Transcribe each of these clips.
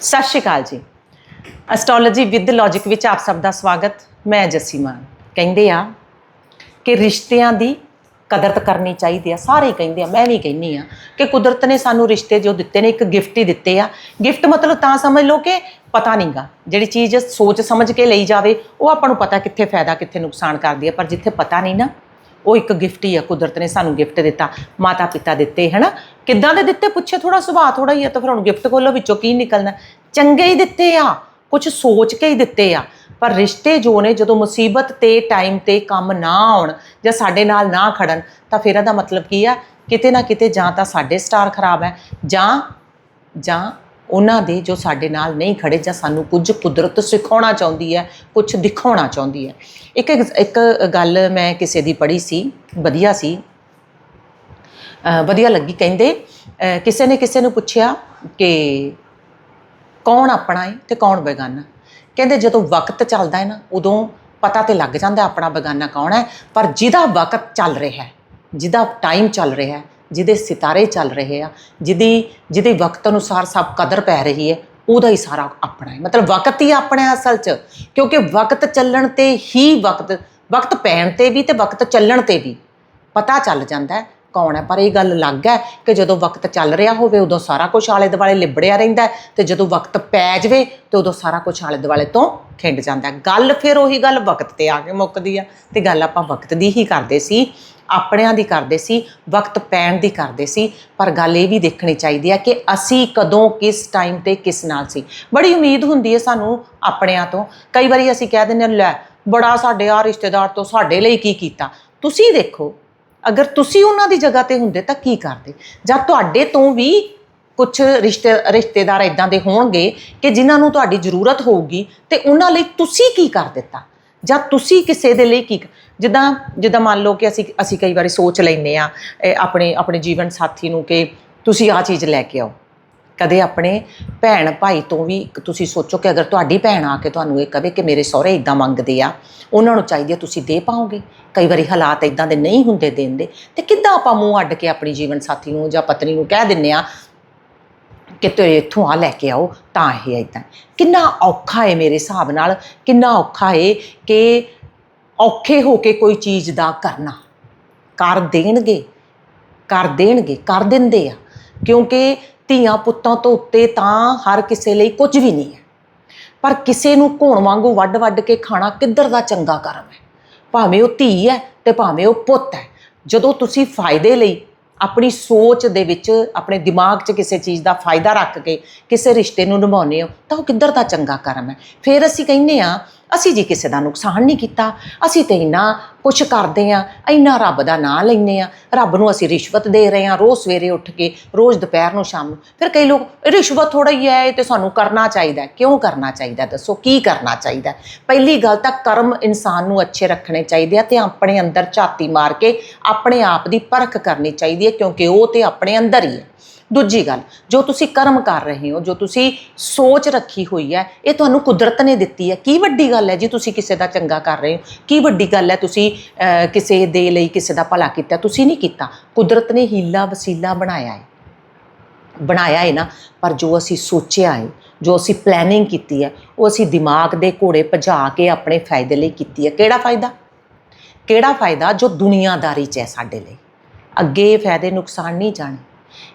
ਸਤਿ ਸ਼੍ਰੀ ਅਕਾਲ ਜੀ। Astrology with logic ਵਿੱਚ ਆਪ ਸਭ ਦਾ ਸਵਾਗਤ। ਮੈਂ ਜੱਸੀ ਮਾਨ ਕਹਿੰਦੇ ਆ ਕਿ ਰਿਸ਼ਤਿਆਂ ਦੀ ਕਦਰਤ ਕਰਨੀ ਚਾਹੀਦੀ ਆ, ਸਾਰੇ ਕਹਿੰਦੇ ਆ, ਮੈਂ ਵੀ ਕਹਿੰਨੀ ਆ ਕਿ ਕੁਦਰਤ ਨੇ ਸਾਨੂੰ ਰਿਸ਼ਤੇ ਜੋ ਦਿੱਤੇ ਨੇ, ਇੱਕ ਗਿਫਟ ਹੀ ਦਿੱਤੇ ਆ। ਗਿਫਟ ਮਤਲਬ ਤਾਂ ਸਮਝ ਲਓ ਕਿ ਪਤਾ ਨਹੀਂਗਾ ਜਿਹੜੀ ਚੀਜ਼ ਸੋਚ ਸਮਝ ਕੇ ਲਈ ਜਾਵੇ, ਉਹ ਆਪਾਂ ਨੂੰ ਪਤਾ ਕਿੱਥੇ ਫਾਇਦਾ, ਕਿੱਥੇ ਨੁਕਸਾਨ ਕਰਦੀ ਆ, ਪਰ ਜਿੱਥੇ ਪਤਾ ਨਹੀਂ ਨਾ ਉਹ ਇੱਕ ਗਿਫਟ ਹੀ ਆ, ਕੁਦਰਤ ਨੇ ਸਾਨੂੰ ਗਿਫਟ ਦਿੱਤਾ ਮਾਤਾ ਪਿਤਾ ਦਿੱਤੇ, ਹਨਾ? ਕਿੱਦਾਂ ਦੇ ਦਿੱਤੇ? ਪੁੱਛੇ ਥੋੜਾ ਸੁਭਾਅ ਥੋੜਾ ਹੀ ਆ, ਤਾਂ ਫਿਰ ਹੁਣ ਗਿਫਟ ਖੋਲੋ ਵਿੱਚੋਂ ਕੀ ਨਿਕਲਣਾ? ਚੰਗੇ ਹੀ ਦਿੱਤੇ ਆ ਕੁਝ ਸੋਚ ਕੇ ਹੀ ਦਿੱਤੇ ਆ। ਪਰ ਰਿਸ਼ਤੇ ਜੋ ਨੇ, ਜਦੋਂ ਮੁਸੀਬਤ ਤੇ ਟਾਈਮ ਤੇ ਕੰਮ ਨਾ ਆਉਣ ਜਾਂ ਸਾਡੇ ਨਾਲ ਨਾ ਖੜਨ, ਤਾਂ ਫਿਰ ਇਹਦਾ ਮਤਲਬ ਕੀ ਆ? ਕਿਤੇ ਨਾ ਕਿਤੇ ਜਾਂ ਤਾਂ ਸਾਡੇ ਸਟਾਰ ਖਰਾਬ ਹੈ, ਜਾਂ ਜਾਂ ਉਹਨਾਂ ਦੇ ਜੋ ਸਾਡੇ ਨਾਲ ਨਹੀਂ ਖੜੇ ਜਾਂ ਸਾਨੂੰ ਕੁਝ ਕੁਦਰਤ ਸਿਖਾਉਣਾ ਚਾਹੁੰਦੀ ਹੈ, ਕੁਝ ਦਿਖਾਉਣਾ ਚਾਹੁੰਦੀ ਹੈ। ਇੱਕ ਇੱਕ ਗੱਲ ਮੈਂ ਕਿਸੇ ਦੀ ਪੜ੍ਹੀ ਸੀ, ਵਧੀਆ ਸੀ। ਵਧੀਆ ਲੱਗੀ। ਕਹਿੰਦੇ ਕਿਸੇ ਨੇ ਕਿਸੇ ਨੂੰ ਪੁੱਛਿਆ ਕਿ ਕੌਣ ਆਪਣਾ ਹੈ ਤੇ ਕੌਣ ਬੇਗਾਨਾ? ਕਹਿੰਦੇ, ਜਦੋਂ ਵਕਤ ਚੱਲਦਾ ਹੈ ਨਾ, ਉਦੋਂ ਪਤਾ ਤੇ ਲੱਗ ਜਾਂਦਾ ਆਪਣਾ ਬੇਗਾਨਾ ਕੌਣ ਹੈ, ਪਰ ਜਿਹਦਾ ਵਕਤ ਚੱਲ ਰਿਹਾ ਹੈ, ਜਿਹਦਾ ਟਾਈਮ ਚੱਲ ਰਿਹਾ ਹੈ ਜਿਹਦੇ ਸਿਤਾਰੇ ਚੱਲ ਰਹੇ ਆ, ਜਿਹਦੀ, ਜਿਹਦੇ ਵਕਤ ਅਨੁਸਾਰ ਸਭ ਕਦਰ ਪੈ ਰਹੀ ਹੈ, ਉਹਦਾ ਹੀ ਸਾਰਾ ਆਪਣਾ ਹੈ। ਮਤਲਬ ਵਕਤ ਹੀ ਆਪਣਾ ਹੈ ਅਸਲ 'ਚ, ਕਿਉਂਕਿ ਵਕਤ ਚੱਲਣ ਤੇ ਹੀ ਵਕਤ ਵਕਤ ਪੈਣ ਤੇ ਵੀ ਤੇ ਵਕਤ ਚੱਲਣ ਤੇ ਵੀ ਪਤਾ ਚੱਲ ਜਾਂਦਾ ਕੌਣ ਹੈ। ਪਰ ਇਹ ਗੱਲ ਅਲੱਗ ਹੈ ਕਿ ਜਦੋਂ ਵਕਤ ਚੱਲ ਰਿਹਾ ਹੋਵੇ, ਉਦੋਂ ਸਾਰਾ ਕੁਝ ਆਲੇ ਦੁਆਲੇ ਲਿਬੜਿਆ ਰਹਿੰਦਾ ਹੈ ਤੇ ਜਦੋਂ ਵਕਤ ਪੈ ਜਾਵੇ, ਤੇ ਉਦੋਂ ਸਾਰਾ ਕੁਝ ਆਲੇ ਦੁਆਲੇ ਤੋਂ ਖਿੰਡ ਜਾਂਦਾ ਗੱਲ ਫਿਰ ਉਹੀ ਗੱਲ ਵਕਤ ਤੇ ਆ ਕੇ ਮੁੱਕਦੀ ਆ, ਤੇ ਗੱਲ ਆਪਾਂ ਵਕਤ ਦੀ ਹੀ ਕਰਦੇ ਸੀ। ਆਪਣਿਆਂ ਦੀ ਕਰਦੇ ਸੀ, ਵਕਤ ਪੈਣ ਦੀ ਕਰਦੇ ਸੀ, ਪਰ ਗੱਲ ਇਹ ਵੀ ਦੇਖਣੀ ਚਾਹੀਦੀ ਹੈ ਕਿ ਅਸੀਂ ਕਦੋਂ ਕਿਸ ਟਾਈਮ ਤੇ ਕਿਸ ਨਾਲ ਸੀ। ਬੜੀ ਉਮੀਦ ਹੁੰਦੀ ਹੈ ਸਾਨੂੰ ਆਪਣਿਆਂ ਤੋਂ। ਕਈ ਵਾਰੀ ਅਸੀਂ ਕਹਿ ਦਿੰਦੇ ਹਾਂ, ਲੈ, ਬੜਾ ਸਾਡੇ ਆ ਰਿਸ਼ਤੇਦਾਰ ਤੋਂ ਸਾਡੇ ਲਈ ਕੀ ਕੀਤਾ? ਤੁਸੀਂ ਦੇਖੋ, ਅਗਰ ਤੁਸੀਂ ਉਹਨਾਂ ਦੀ ਜਗ੍ਹਾ ਤੇ ਹੁੰਦੇ ਤਾਂ ਕੀ ਕਰਦੇ? ਜਾਂ ਤੁਹਾਡੇ ਤੋਂ ਵੀ ਕੁਝ ਰਿਸ਼ਤੇ, ਰਿਸ਼ਤੇਦਾਰ ਇਦਾਂ ਦੇ ਹੋਣਗੇ ਕਿ ਜਿਨ੍ਹਾਂ ਨੂੰ ਤੁਹਾਡੀ ਜ਼ਰੂਰਤ ਹੋਊਗੀ ਤੇ ਉਹਨਾਂ ਲਈ ਤੁਸੀਂ ਕੀ ਕਰ ਦਿੱਤਾ? ਜਾਂ ਤੁਸੀਂ ਕਿਸੇ ਦੇ ਲਈ ਕੀ ਜਿੱਦਾਂ ਜਿੱਦਾਂ ਮੰਨ ਲਓ ਕਿ ਅਸੀਂ ਅਸੀਂ ਕਈ ਵਾਰੀ ਸੋਚ ਲੈਂਦੇ ਆ ਆਪਣੇ ਆਪਣੇ ਜੀਵਨ ਸਾਥੀ ਨੂੰ ਕਿ ਤੁਸੀਂ ਆ ਚੀਜ਼ ਲੈ ਕੇ ਆਓ। ਕਦੇ ਆਪਣੇ ਭੈਣ ਭਾਈ ਤੋਂ ਵੀ ਤੁਸੀਂ ਸੋਚੋ ਕਿ ਅਗਰ ਤੁਹਾਡੀ ਭੈਣ ਆ ਕੇ ਤੁਹਾਨੂੰ ਇਹ ਕਵੇ ਕਿ ਮੇਰੇ ਸਹੁਰੇ ਇਦਾਂ ਮੰਗਦੇ ਆ, ਉਹਨਾਂ ਨੂੰ ਚਾਹੀਦੀ ਤੁਸੀਂ ਦੇ ਪਾਓਗੇ? ਕਈ ਵਾਰੀ ਹਾਲਾਤ ਇਦਾਂ ਦੇ ਨਹੀਂ ਹੁੰਦੇ ਦੇਣ ਦੇ ਤੇ ਕਿੱਦਾਂ ਆਪਾਂ ਮੂੰਹ ਅੱਡ ਕੇ ਆਪਣੀ ਜੀਵਨ ਸਾਥੀ ਨੂੰ ਜਾਂ ਪਤਨੀ ਨੂੰ ਕਹਿ ਦਿੰਨੇ ਆ ਕਿ ਤੇ ਇੱਥੋਂ ਆ ਲੈ ਕੇ ਆਓ, ਤਾਂ ਇਹ ਇਦਾਂ ਕਿੰਨਾ ਔਖਾ ਹੈ ਮੇਰੇ ਹਿਸਾਬ ਨਾਲ, ਕਿੰਨਾ ਔਖਾ ਹੈ ਕਿ ਔਖੇ ਹੋ ਕੇ ਕੋਈ ਚੀਜ਼ ਦਾ ਕਰਨਾ। ਕਰ ਦੇਣਗੇ ਕਰ ਦੇਣਗੇ, ਕਰ ਦਿੰਦੇ ਆ। ਕਿਉਂਕਿ ਧੀਆਂ ਪੁੱਤਾਂ ਤੋਂ ਉੱਤੇ ਤਾਂ ਹਰ ਕਿਸੇ ਲਈ ਕੁਝ ਵੀ ਨਹੀਂ ਹੈ। ਪਰ ਕਿਸੇ ਨੂੰ ਘੋਣ ਵਾਂਗੂ ਵੱਡ ਵੱਡ ਕੇ ਖਾਣਾ ਕਿੱਧਰ ਦਾ ਚੰਗਾ ਕਰਮ ਹੈ? ਭਾਵੇਂ ਉਹ ਧੀ ਹੈ ਤੇ ਭਾਵੇਂ ਉਹ ਪੁੱਤ ਹੈ। ਜਦੋਂ ਤੁਸੀਂ ਫਾਇਦੇ ਲਈ ਆਪਣੀ ਸੋਚ ਦੇ ਵਿੱਚ, ਆਪਣੇ ਦਿਮਾਗ 'ਚ ਕਿਸੇ ਚੀਜ਼ ਦਾ ਫਾਇਦਾ ਰੱਖ ਕੇ ਕਿਸੇ ਰਿਸ਼ਤੇ ਨੂੰ ਨਿਭਾਉਂਦੇ ਹੋ, ਤਾਂ ਉਹ ਕਿੱਧਰ ਦਾ ਚੰਗਾ ਕਰਮ ਹੈ? ਫਿਰ ਅਸੀਂ ਕਹਿੰਦੇ ਆ ਅਸੀਂ ਜੀ ਕਿਸੇ ਦਾ ਨੁਕਸਾਨ ਨਹੀਂ ਕੀਤਾ, ਅਸੀਂ ਤੇ ਇੰਨਾ ਕੁਛ ਕਰਦੇ ਆ ਇੰਨਾ ਰੱਬ ਦਾ ਨਾਂ ਲੈਂਦੇ ਆ ਰੱਬ ਨੂੰ ਅਸੀਂ ਰਿਸ਼ਵਤ ਦੇ ਰਹੇ ਆ ਰੋਜ਼ ਸਵੇਰੇ ਉੱਠ ਕੇ, ਰੋਜ਼ ਦੁਪਹਿਰ ਨੂੰ ਸ਼ਾਮ ਨੂੰ। ਫਿਰ ਕਈ ਲੋਕ ਰਿਸ਼ਵਤ ਥੋੜਾ ਹੀ ਹੈ, ਇਹ ਤੇ ਸਾਨੂੰ ਕਰਨਾ ਚਾਹੀਦਾ ਕਿਉਂ ਕਰਨਾ ਚਾਹੀਦਾ ਦੱਸੋ, ਕੀ ਕਰਨਾ ਚਾਹੀਦਾ ਪਹਿਲੀ ਗੱਲ ਤਾਂ ਕਰਮ ਇਨਸਾਨ ਨੂੰ ਅੱਛੇ ਰੱਖਣੇ ਚਾਹੀਦੇ ਆ ਤੇ ਆਪਣੇ ਅੰਦਰ ਝਾਤੀ ਮਾਰ ਕੇ ਆਪਣੇ ਆਪ ਦੀ ਪਰਖ ਕਰਨੀ ਚਾਹੀਦੀ ਹੈ, ਕਿਉਂਕਿ ਉਹ ਤੇ ਆਪਣੇ ਅੰਦਰ ਹੀ ਹੈ। ਦੂਜੀ ਗੱਲ, ਜੋ ਤੁਸੀਂ ਕਰਮ ਕਰ ਰਹੇ ਹੋ, ਜੋ ਤੁਸੀਂ ਸੋਚ ਰੱਖੀ ਹੋਈ ਹੈ, ਇਹ ਤੁਹਾਨੂੰ ਕੁਦਰਤ ਨੇ ਦਿੱਤੀ ਹੈ। ਕੀ ਵੱਡੀ ਗੱਲ ਹੈ ਜੀ ਤੁਸੀਂ ਕਿਸੇ ਦਾ ਚੰਗਾ ਕਰ ਰਹੇ ਹੋ? ਕੀ ਵੱਡੀ ਗੱਲ ਹੈ ਤੁਸੀਂ ਕਿਸੇ ਦੇ ਲਈ ਕਿਸੇ ਦਾ ਭਲਾ ਕੀਤਾ? ਤੁਸੀਂ ਨਹੀਂ ਕੀਤਾ। ਕੁਦਰਤ ਨੇ ਹੀਲਾ ਵਸੀਲਾ ਬਣਾਇਆ ਹੈ। ਬਣਾਇਆ ਹੈ ਨਾ, ਪਰ ਜੋ ਅਸੀਂ ਸੋਚਿਆ ਹੈ, ਜੋ ਅਸੀਂ ਪਲੈਨਿੰਗ ਕੀਤੀ ਹੈ, ਉਹ ਅਸੀਂ ਦਿਮਾਗ ਦੇ ਘੋੜੇ ਭਜਾ ਕੇ ਆਪਣੇ ਫਾਇਦੇ ਲਈ ਕੀਤੀ ਹੈ। ਕਿਹੜਾ ਫਾਇਦਾ? ਕਿਹੜਾ ਫਾਇਦਾ ਜੋ ਦੁਨੀਆਦਾਰੀ 'ਚ ਹੈ ਸਾਡੇ ਲਈ? ਅੱਗੇ ਫਾਇਦੇ ਨੁਕਸਾਨ ਨਹੀਂ ਜਾਣੇ।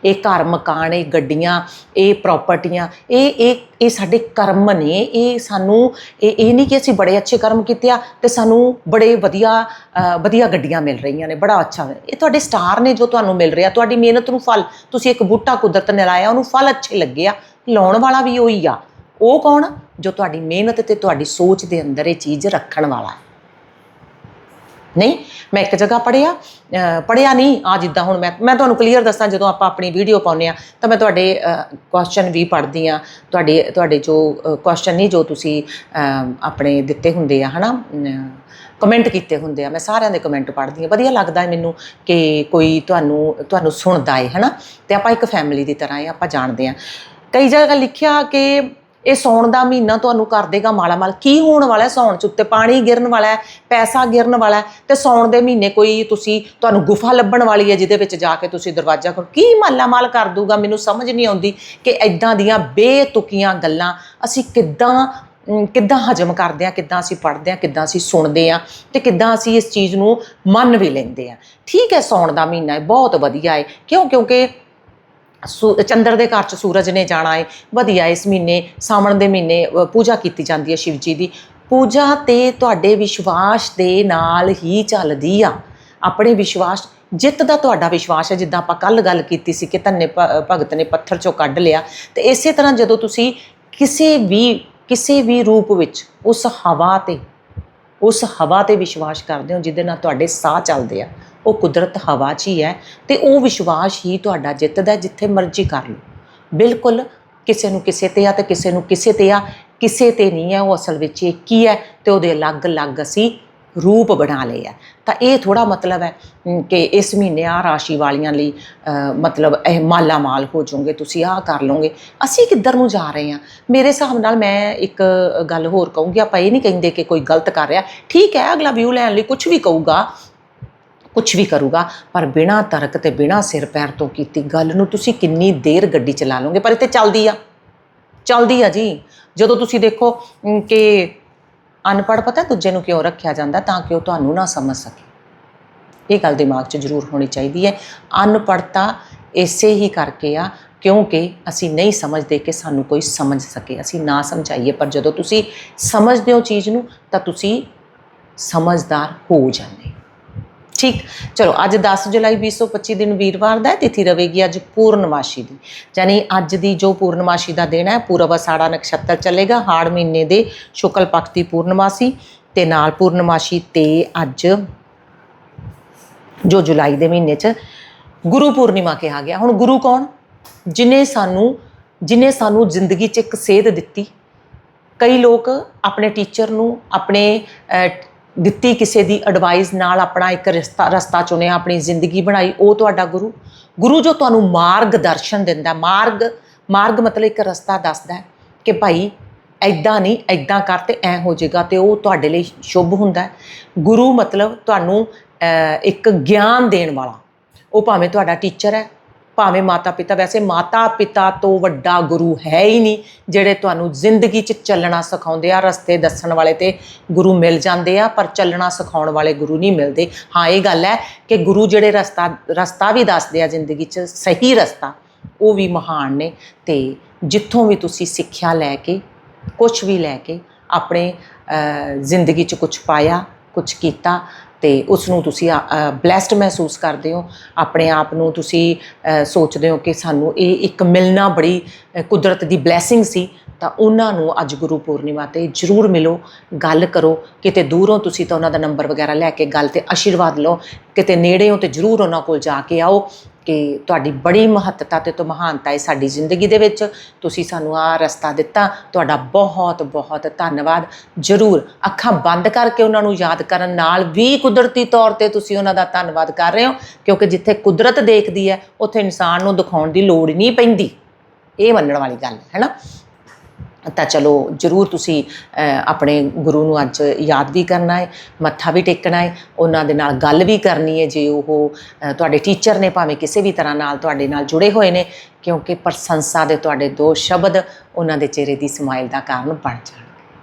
ਇਹ ਘਰ ਮਕਾਨ, ਇਹ ਗੱਡੀਆਂ, ਇਹ ਪ੍ਰਾਪਰਟੀਆਂ ਇਹ ਇਹ ਇਹ ਸਾਡੇ ਕਰਮ ਨੇ। ਇਹ ਸਾਨੂੰ, ਇਹ ਇਹ ਨਹੀਂ ਕਿ ਅਸੀਂ ਬੜੇ ਅੱਛੇ ਕਰਮ ਕੀਤੇ ਆ ਤੇ ਸਾਨੂੰ ਬੜੇ ਵਧੀਆ ਵਧੀਆ ਗੱਡੀਆਂ ਮਿਲ ਰਹੀਆਂ ਨੇ, ਬੜਾ ਅੱਛਾ। ਇਹ ਤੁਹਾਡੇ ਸਟਾਰ ਨੇ ਜੋ ਤੁਹਾਨੂੰ ਮਿਲ ਰਿਹਾ। ਤੁਹਾਡੀ ਮਿਹਨਤ ਨੂੰ ਫਲ, ਤੁਸੀਂ ਇੱਕ ਬੂਟਾ ਕੁਦਰਤ ਨੇ ਲਾਇਆ, ਉਹਨੂੰ ਫਲ ਅੱਛੇ ਲੱਗੇ ਆ। ਲਾਉਣ ਵਾਲਾ ਵੀ ਉਹੀ ਆ। ਉਹ ਕੌਣ? ਜੋ ਤੁਹਾਡੀ ਮਿਹਨਤ ਤੇ ਤੁਹਾਡੀ ਸੋਚ ਦੇ ਅੰਦਰ ਇਹ ਚੀਜ਼ ਰੱਖਣ ਵਾਲਾ ਹੈ। ਨਹੀਂ, ਮੈਂ ਇੱਕ ਜਗ੍ਹਾ ਪੜਿਆ ਪੜਿਆ ਨਹੀਂ ਆ ਜਿੱਦਾਂ ਹੁਣ ਮੈਂ ਮੈਂ ਤੁਹਾਨੂੰ ਕਲੀਅਰ ਦੱਸਾਂ ਜਦੋਂ ਆਪਾਂ ਆਪਣੀ ਵੀਡੀਓ ਪਾਉਂਦੇ ਆ ਤਾਂ ਮੈਂ ਤੁਹਾਡੇ ਕੁਐਸਚਨ ਵੀ ਪੜ੍ਹਦੀ ਆ ਤੁਹਾਡੇ ਤੁਹਾਡੇ ਜੋ ਕੁਐਸਚਨ ਨਹੀਂ ਜੋ ਤੁਸੀਂ ਆਪਣੇ ਦਿੱਤੇ ਹੁੰਦੇ ਆ, ਹਨਾ? ਕਮੈਂਟ ਕੀਤੇ ਹੁੰਦੇ ਆ। ਮੈਂ ਸਾਰਿਆਂ ਦੇ ਕਮੈਂਟ ਪੜ੍ਹਦੀ ਆ ਵਧੀਆ ਲੱਗਦਾ ਹੈ ਮੈਨੂੰ ਕਿ ਕੋਈ ਤੁਹਾਨੂੰ ਤੁਹਾਨੂੰ ਸੁਣਦਾ ਹੈ, ਹਨਾ? ਤੇ ਆਪਾਂ ਇੱਕ ਫੈਮਿਲੀ ਦੀ ਤਰ੍ਹਾਂ ਹੈ ਆਪਾਂ ਜਾਣਦੇ ਆ ਕਈ ਜਗ੍ਹਾ ਲਿਖਿਆ ਕਿ ਇਹ ਸੌਣ ਦਾ ਮਹੀਨਾ ਤੁਹਾਨੂੰ ਕਰ ਦੇਗਾ ਮਾਲਾਮਾਲ ਕੀ ਹੋਣ ਵਾਲਾ ਹੈ? ਸੌਣ ਚ ਉੱਤੇ ਪਾਣੀ ਗਿਰਨ ਵਾਲਾ ਹੈ, ਪੈਸਾ ਗਿਰਨ ਵਾਲਾ ਹੈ ਤੇ ਸੌਣ ਦੇ ਮਹੀਨੇ ਕੋਈ ਤੁਸੀਂ ਤੁਹਾਨੂੰ ਗੁਫਾ ਲੱਭਣ ਵਾਲੀ ਹੈ ਜਿਹਦੇ ਵਿੱਚ ਜਾ ਕੇ ਤੁਸੀਂ ਦਰਵਾਜ਼ਾ ਖੋਲ ਕੀ ਮਾਲਾਮਾਲ ਕਰ ਦੂਗਾ ਮੈਨੂੰ ਸਮਝ ਨਹੀਂ ਆਉਂਦੀ ਕਿ ਐਦਾਂ ਦੀਆਂ ਬੇਤੁਕੀਆਂ ਗੱਲਾਂ ਅਸੀਂ ਕਿੱਦਾਂ ਕਿੱਦਾਂ ਹਜਮ ਕਰਦੇ ਆ ਕਿੱਦਾਂ ਅਸੀਂ ਪੜ੍ਹਦੇ ਆ ਕਿੱਦਾਂ ਅਸੀਂ ਸੁਣਦੇ ਆ ਤੇ ਕਿੱਦਾਂ ਅਸੀਂ ਇਸ ਚੀਜ਼ ਨੂੰ ਮੰਨ ਵੀ ਲੈਂਦੇ ਆ ਠੀਕ ਹੈ, ਸੌਣ ਦਾ ਮਹੀਨਾ ਹੈ, ਬਹੁਤ ਵਧੀਆ ਹੈ। ਕਿਉਂ? ਕਿਉਂਕਿ ਚੰਦਰ ਦੇ ਘਰ ਚ ਸੂਰਜ ਨੇ ਜਾਣਾ ਹੈ ਵਧੀਆ, ਇਸ ਮਹੀਨੇ, ਸਾਵਣ ਦੇ ਮਹੀਨੇ ਪੂਜਾ ਕੀਤੀ ਜਾਂਦੀ ਹੈ ਸ਼ਿਵ ਜੀ ਦੀ। ਪੂਜਾ ਤੇ ਤੁਹਾਡੇ ਵਿਸ਼ਵਾਸ ਦੇ ਨਾਲ ਹੀ ਚੱਲਦੀ ਆ। ਆਪਣੇ ਵਿਸ਼ਵਾਸ, ਜਿੱਤ ਦਾ ਤੁਹਾਡਾ ਵਿਸ਼ਵਾਸ ਹੈ ਜਿੱਦਾਂ ਆਪਾਂ ਕੱਲ ਗੱਲ ਕੀਤੀ ਸੀ ਕਿ ਧੰਨੇ ਭ- ਭਗਤ ਨੇ ਪੱਥਰ ਚੋਂ ਕੱਢ ਲਿਆ। ਤੇ ਇਸੇ ਤਰ੍ਹਾਂ ਜਦੋਂ ਤੁਸੀਂ ਕਿਸੇ ਵੀ ਕਿਸੇ ਵੀ ਰੂਪ ਵਿੱਚ ਉਸ ਹਵਾ ਤੇ, ਉਸ ਹਵਾ ਤੇ ਵਿਸ਼ਵਾਸ ਕਰਦੇ ਹੋ, ਜਿਹਦੇ ਨਾਲ ਤੁਹਾਡੇ ਸਾਹ ਚੱਲਦੇ ਆ। ਉਹ ਕੁਦਰਤ ਹਵਾ 'ਚ ਹੀ ਹੈ ਤੇ ਉਹ ਵਿਸ਼ਵਾਸ ਹੀ ਤੁਹਾਡਾ ਜਿੱਤਦਾ ਜਿੱਥੇ ਮਰਜ਼ੀ ਕਰ ਲਓ। ਬਿਲਕੁਲ ਕਿਸੇ ਨੂੰ ਕਿਸੇ ਤੇ ਆ ਤੇ ਕਿਸੇ ਨੂੰ ਕਿਸੇ ਤੇ ਆ, ਕਿਸੇ ਤੇ ਨਹੀਂ ਹੈ, ਉਹ ਅਸਲ ਵਿੱਚ ਇੱਕ ਹੀ ਹੈ ਤੇ ਉਹਦੇ ਅਲੱਗ-ਅਲੱਗ ਅਸੀਂ ਰੂਪ ਬਣਾ ਲਏ ਆ ਤਾਂ ਇਹ ਥੋੜਾ ਮਤਲਬ ਹੈ ਕਿ ਇਸ ਮਹੀਨੇ ਆ ਰਾਸ਼ੀ ਵਾਲੀਆਂ ਲਈ ਮਤਲਬ ਇਹ ਮਾਲਾ ਮਾਲ ਹੋ ਜਾਓਗੇ, ਤੁਸੀਂ ਆਹ ਕਰ ਲਓਗੇ। ਅਸੀਂ ਕਿੱਧਰ ਨੂੰ ਜਾ ਰਹੇ ਹਾਂ? ਮੇਰੇ ਹਿਸਾਬ ਨਾਲ ਮੈਂ ਇੱਕ ਗੱਲ ਹੋਰ ਕਹੂੰਗੀ, ਆਪਾਂ ਇਹ ਨਹੀਂ ਕਹਿੰਦੇ ਕਿ ਕੋਈ ਗਲਤ ਕਰ ਰਿਹਾ। ਠੀਕ ਹੈ, ਅਗਲਾ ਵਿਊ ਲੈਣ ਲਈ ਕੁਝ ਵੀ ਕਹੂਗਾ ਕੁਝ ਵੀ ਕਰੂਗਾ ਪਰ ਬਿਨਾ ਤਰਕ ਤੇ ਬਿਨਾ ਸਿਰ ਪੈਰ ਤੋਂ ਕੀਤੀ ਗੱਲ ਨੂੰ ਤੁਸੀਂ ਕਿੰਨੀ ਦੇਰ ਗੱਡੀ ਚਲਾ ਲਓਗੇ? ਪਰ ਇੱਥੇ ਚੱਲਦੀ ਆ। ਚੱਲਦੀ ਆ ਜੀ। ਜਦੋਂ ਤੁਸੀਂ ਦੇਖੋ ਅਮ, ਕਿ ਅਨਪੜ੍ਹ ਪਤਾ ਦੂਜੇ ਨੂੰ ਕਿਉਂ ਰੱਖਿਆ ਜਾਂਦਾ ਤਾਂ ਕਿ ਉਹ ਤੁਹਾਨੂੰ ਨਾ ਸਮਝ ਸਕੇ। ਇਹ ਗੱਲ ਦਿਮਾਗ 'ਚ ਜ਼ਰੂਰ ਹੋਣੀ ਚਾਹੀਦੀ ਹੈ। ਅਨਪੜ੍ਹਤਾ ਇਸੇ ਹੀ ਕਰਕੇ ਆ ਕਿਉਂਕਿ ਅਸੀਂ ਨਹੀਂ ਸਮਝਦੇ ਕਿ ਸਾਨੂੰ ਕੋਈ ਸਮਝ ਸਕੇ। ਅਸੀਂ ਨਾ ਸਮਝਾਈਏ ਪਰ ਜਦੋਂ ਤੁਸੀਂ ਸਮਝਦੇ ਹੋ ਚੀਜ਼ ਨੂੰ ਤਾਂ ਤੁਸੀਂ ਸਮਝਦਾਰ ਹੋ ਜਾਂਦੇ ਹੋ। ਠੀਕ। ਚਲੋ ਅੱਜ 10 ਜੁਲਾਈ 2025 ਦਿਨ ਵੀਰਵਾਰ ਦਾ ਹੈ, ਤਿਥੀ ਰਵੇਗੀ ਅੱਜ ਪੂਰਨਮਾਸ਼ੀ ਦੀ। ਯਾਨੀ ਅੱਜ ਦੀ ਜੋ ਪੂਰਨਮਾਸ਼ੀ ਦਾ ਦਿਨ ਹੈ ਪੂਰਬ ਅਸਾੜਾ ਨਕਸ਼ਤਰ ਚੱਲੇਗਾ ਹਾੜ ਮਹੀਨੇ ਦੇ ਸ਼ੁਕਲ ਪੱਖ ਦੀ ਪੂਰਨਮਾਸੀ ਤੇ ਨਾਲ ਪੂਰਨਮਾਸ਼ੀ ਤੇ ਅੱਜ ਜੋ ਜੁਲਾਈ ਦੇ ਮਹੀਨੇ 'ਚ ਗੁਰੂ ਪੂਰਨਿਮਾ ਕਿਹਾ ਗਿਆ। ਹੁਣ ਗੁਰੂ ਕੌਣ? ਜਿਨੇ ਸਾਨੂੰ ਜਿਨੇ ਸਾਨੂੰ ਜ਼ਿੰਦਗੀ 'ਚ ਇੱਕ ਸੇਧ ਦਿੱਤੀ। ਕਈ ਲੋਕ ਆਪਣੇ ਟੀਚਰ ਨੂੰ ਆਪਣੇ ਦਿੱਤੀ ਕਿਸੇ ਦੀ ਐਡਵਾਈਸ ਨਾਲ ਆਪਣਾ ਇੱਕ ਰਸਤਾ ਰਸਤਾ ਚੁਣਿਆ, ਆਪਣੀ ਜ਼ਿੰਦਗੀ ਬਣਾਈ, ਉਹ ਤੁਹਾਡਾ ਗੁਰੂ। ਗੁਰੂ ਜੋ ਤੁਹਾਨੂੰ ਮਾਰਗ ਦਰਸ਼ਨ ਦਿੰਦਾ ਮਾਰਗ ਮਾਰਗ ਮਤਲਬ ਇੱਕ ਰਸਤਾ ਦੱਸਦਾ ਕਿ ਭਾਈ ਐਦਾਂ ਨਹੀਂ ਐਦਾਂ ਕਰ ਤੇ ਐ ਹੋ ਜਾਏਗਾ ਤੇ ਉਹ ਤੁਹਾਡੇ ਲਈ ਸ਼ੁਭ ਹੁੰਦਾ ਗੁਰੂ ਮਤਲਬ ਤੁਹਾਨੂੰ ਇੱਕ ਗਿਆਨ ਦੇਣ ਵਾਲਾ। ਉਹ ਭਾਵੇਂ ਤੁਹਾਡਾ ਟੀਚਰ ਹੈ ਭਾਵੇਂ ਮਾਤਾ ਪਿਤਾ ਵੈਸੇ ਮਾਤਾ ਪਿਤਾ ਤੋਂ ਵੱਡਾ ਗੁਰੂ ਹੈ ਹੀ ਨਹੀਂ, ਜਿਹੜੇ ਤੁਹਾਨੂੰ ਜ਼ਿੰਦਗੀ 'ਚ ਚੱਲਣਾ ਸਿਖਾਉਂਦੇ ਆ, ਰਸਤੇ ਦੱਸਣ ਵਾਲੇ ਤੇ ਗੁਰੂ ਮਿਲ ਜਾਂਦੇ ਆ, ਪਰ ਚੱਲਣਾ ਸਿਖਾਉਣ ਵਾਲੇ ਗੁਰੂ ਨਹੀਂ ਮਿਲਦੇ। ਹਾਂ, ਇਹ ਗੱਲ ਹੈ ਕਿ ਗੁਰੂ ਜਿਹੜੇ ਰਸਤਾ ਰਸਤਾ ਵੀ ਦੱਸਦੇ ਆ ਜ਼ਿੰਦਗੀ 'ਚ, ਸਹੀ ਰਸਤਾ, ਉਹ ਵੀ ਮਹਾਨ ਨੇ। ਤੇ ਜਿੱਥੋਂ ਵੀ ਤੁਸੀਂ ਸਿੱਖਿਆ ਲੈ ਕੇ ਕੁਝ ਵੀ ਲੈ ਕੇ ਆਪਣੇ ਜ਼ਿੰਦਗੀ 'ਚ ਕੁਝ ਪਾਇਆ ਕੁਝ ਕੀਤਾ ਤੇ ਉਸ ਨੂੰ ਤੁਸੀਂ ਬlesed ਮਹਿਸੂਸ ਕਰਦੇ ਹੋ। ਆਪਣੇ ਆਪ ਨੂੰ ਤੁਸੀਂ ਸੋਚਦੇ ਹੋ ਕਿ ਸਾਨੂੰ ਇਹ ਇੱਕ ਮਿਲਣਾ ਬੜੀ ਕੁਦਰਤ ਦੀ ਬਲੇਸਿੰਗ ਸੀ। ਤਾਂ ਉਹਨਾਂ ਨੂੰ ਅੱਜ ਗੁਰੂ ਪੂਰਨਿਮਾ ਤੇ ਜਰੂਰ ਮਿਲੋ, ਗੱਲ ਕਰੋ। ਕਿਤੇ ਦੂਰੋਂ ਤੁਸੀਂ ਤਾਂ ਉਹਨਾਂ ਦਾ ਨੰਬਰ ਵਗੈਰਾ ਲੈ ਕੇ ਗੱਲ ਤੇ ਆਸ਼ੀਰਵਾਦ ਲਓ। ਕਿਤੇ ਨੇੜੇ ਹੋ ਤੇ ਜਰੂਰ ਉਹਨਾਂ ਕੋਲ ਜਾ ਕੇ ਆਓ। ਕਿ ਤੁਹਾਡੀ ਬੜੀ ਮਹੱਤਤਾ ਤੇ ਤੋਂ ਮਹਾਨਤਾ ਹੈ ਸਾਡੀ ਜ਼ਿੰਦਗੀ ਦੇ ਵਿੱਚ। ਤੁਸੀਂ ਸਾਨੂੰ ਆ ਰਸਤਾ ਦਿੱਤਾ। ਤੁਹਾਡਾ ਬਹੁਤ ਬਹੁਤ ਧੰਨਵਾਦ। ਜਰੂਰ ਅੱਖਾਂ ਬੰਦ ਕਰਕੇ ਉਹਨਾਂ ਨੂੰ ਯਾਦ ਕਰਨ ਨਾਲ ਵੀ ਕੁਦਰਤੀ ਤੌਰ ਤੇ ਤੁਸੀਂ ਉਹਨਾਂ ਦਾ ਧੰਨਵਾਦ ਕਰ ਰਹੇ ਹੋ, ਕਿਉਂਕਿ ਜਿੱਥੇ ਕੁਦਰਤ ਦੇਖਦੀ ਹੈ, ਉੱਥੇ ਇਨਸਾਨ ਨੂੰ ਦਿਖਾਉਣ ਦੀ ਲੋੜ ਨਹੀਂ ਪੈਂਦੀ। ਇਹ ਮੰਨਣ ਵਾਲੀ ਗੱਲ ਹੈ, ਹੈਨਾ? ਤਾਂ ਚਲੋ ਜਰੂਰ ਤੁਸੀਂ ਆਪਣੇ ਗੁਰੂ ਨੂੰ ਅੱਜ ਯਾਦ ਵੀ ਕਰਨਾ ਹੈ, ਮੱਥਾ ਵੀ ਟੇਕਣਾ ਹੈ, ਉਹਨਾਂ ਦੇ ਨਾਲ ਗੱਲ ਵੀ ਕਰਨੀ ਹੈ ਜੇ ਉਹ ਤੁਹਾਡੇ ਟੀਚਰ ਨੇ ਭਾਵੇਂ ਕਿਸੇ ਵੀ ਤਰ੍ਹਾਂ ਨਾਲ ਤੁਹਾਡੇ ਨਾਲ ਜੁੜੇ ਹੋਏ ਨੇ, ਕਿਉਂਕਿ ਪ੍ਰਸ਼ੰਸਾ ਦੇ ਤੁਹਾਡੇ ਦੋ ਸ਼ਬਦ ਉਹਨਾਂ ਦੇ ਚਿਹਰੇ ਦੀ ਸਮਾਈਲ ਦਾ ਕਾਰਨ ਬਣ ਜਾਣਗੇ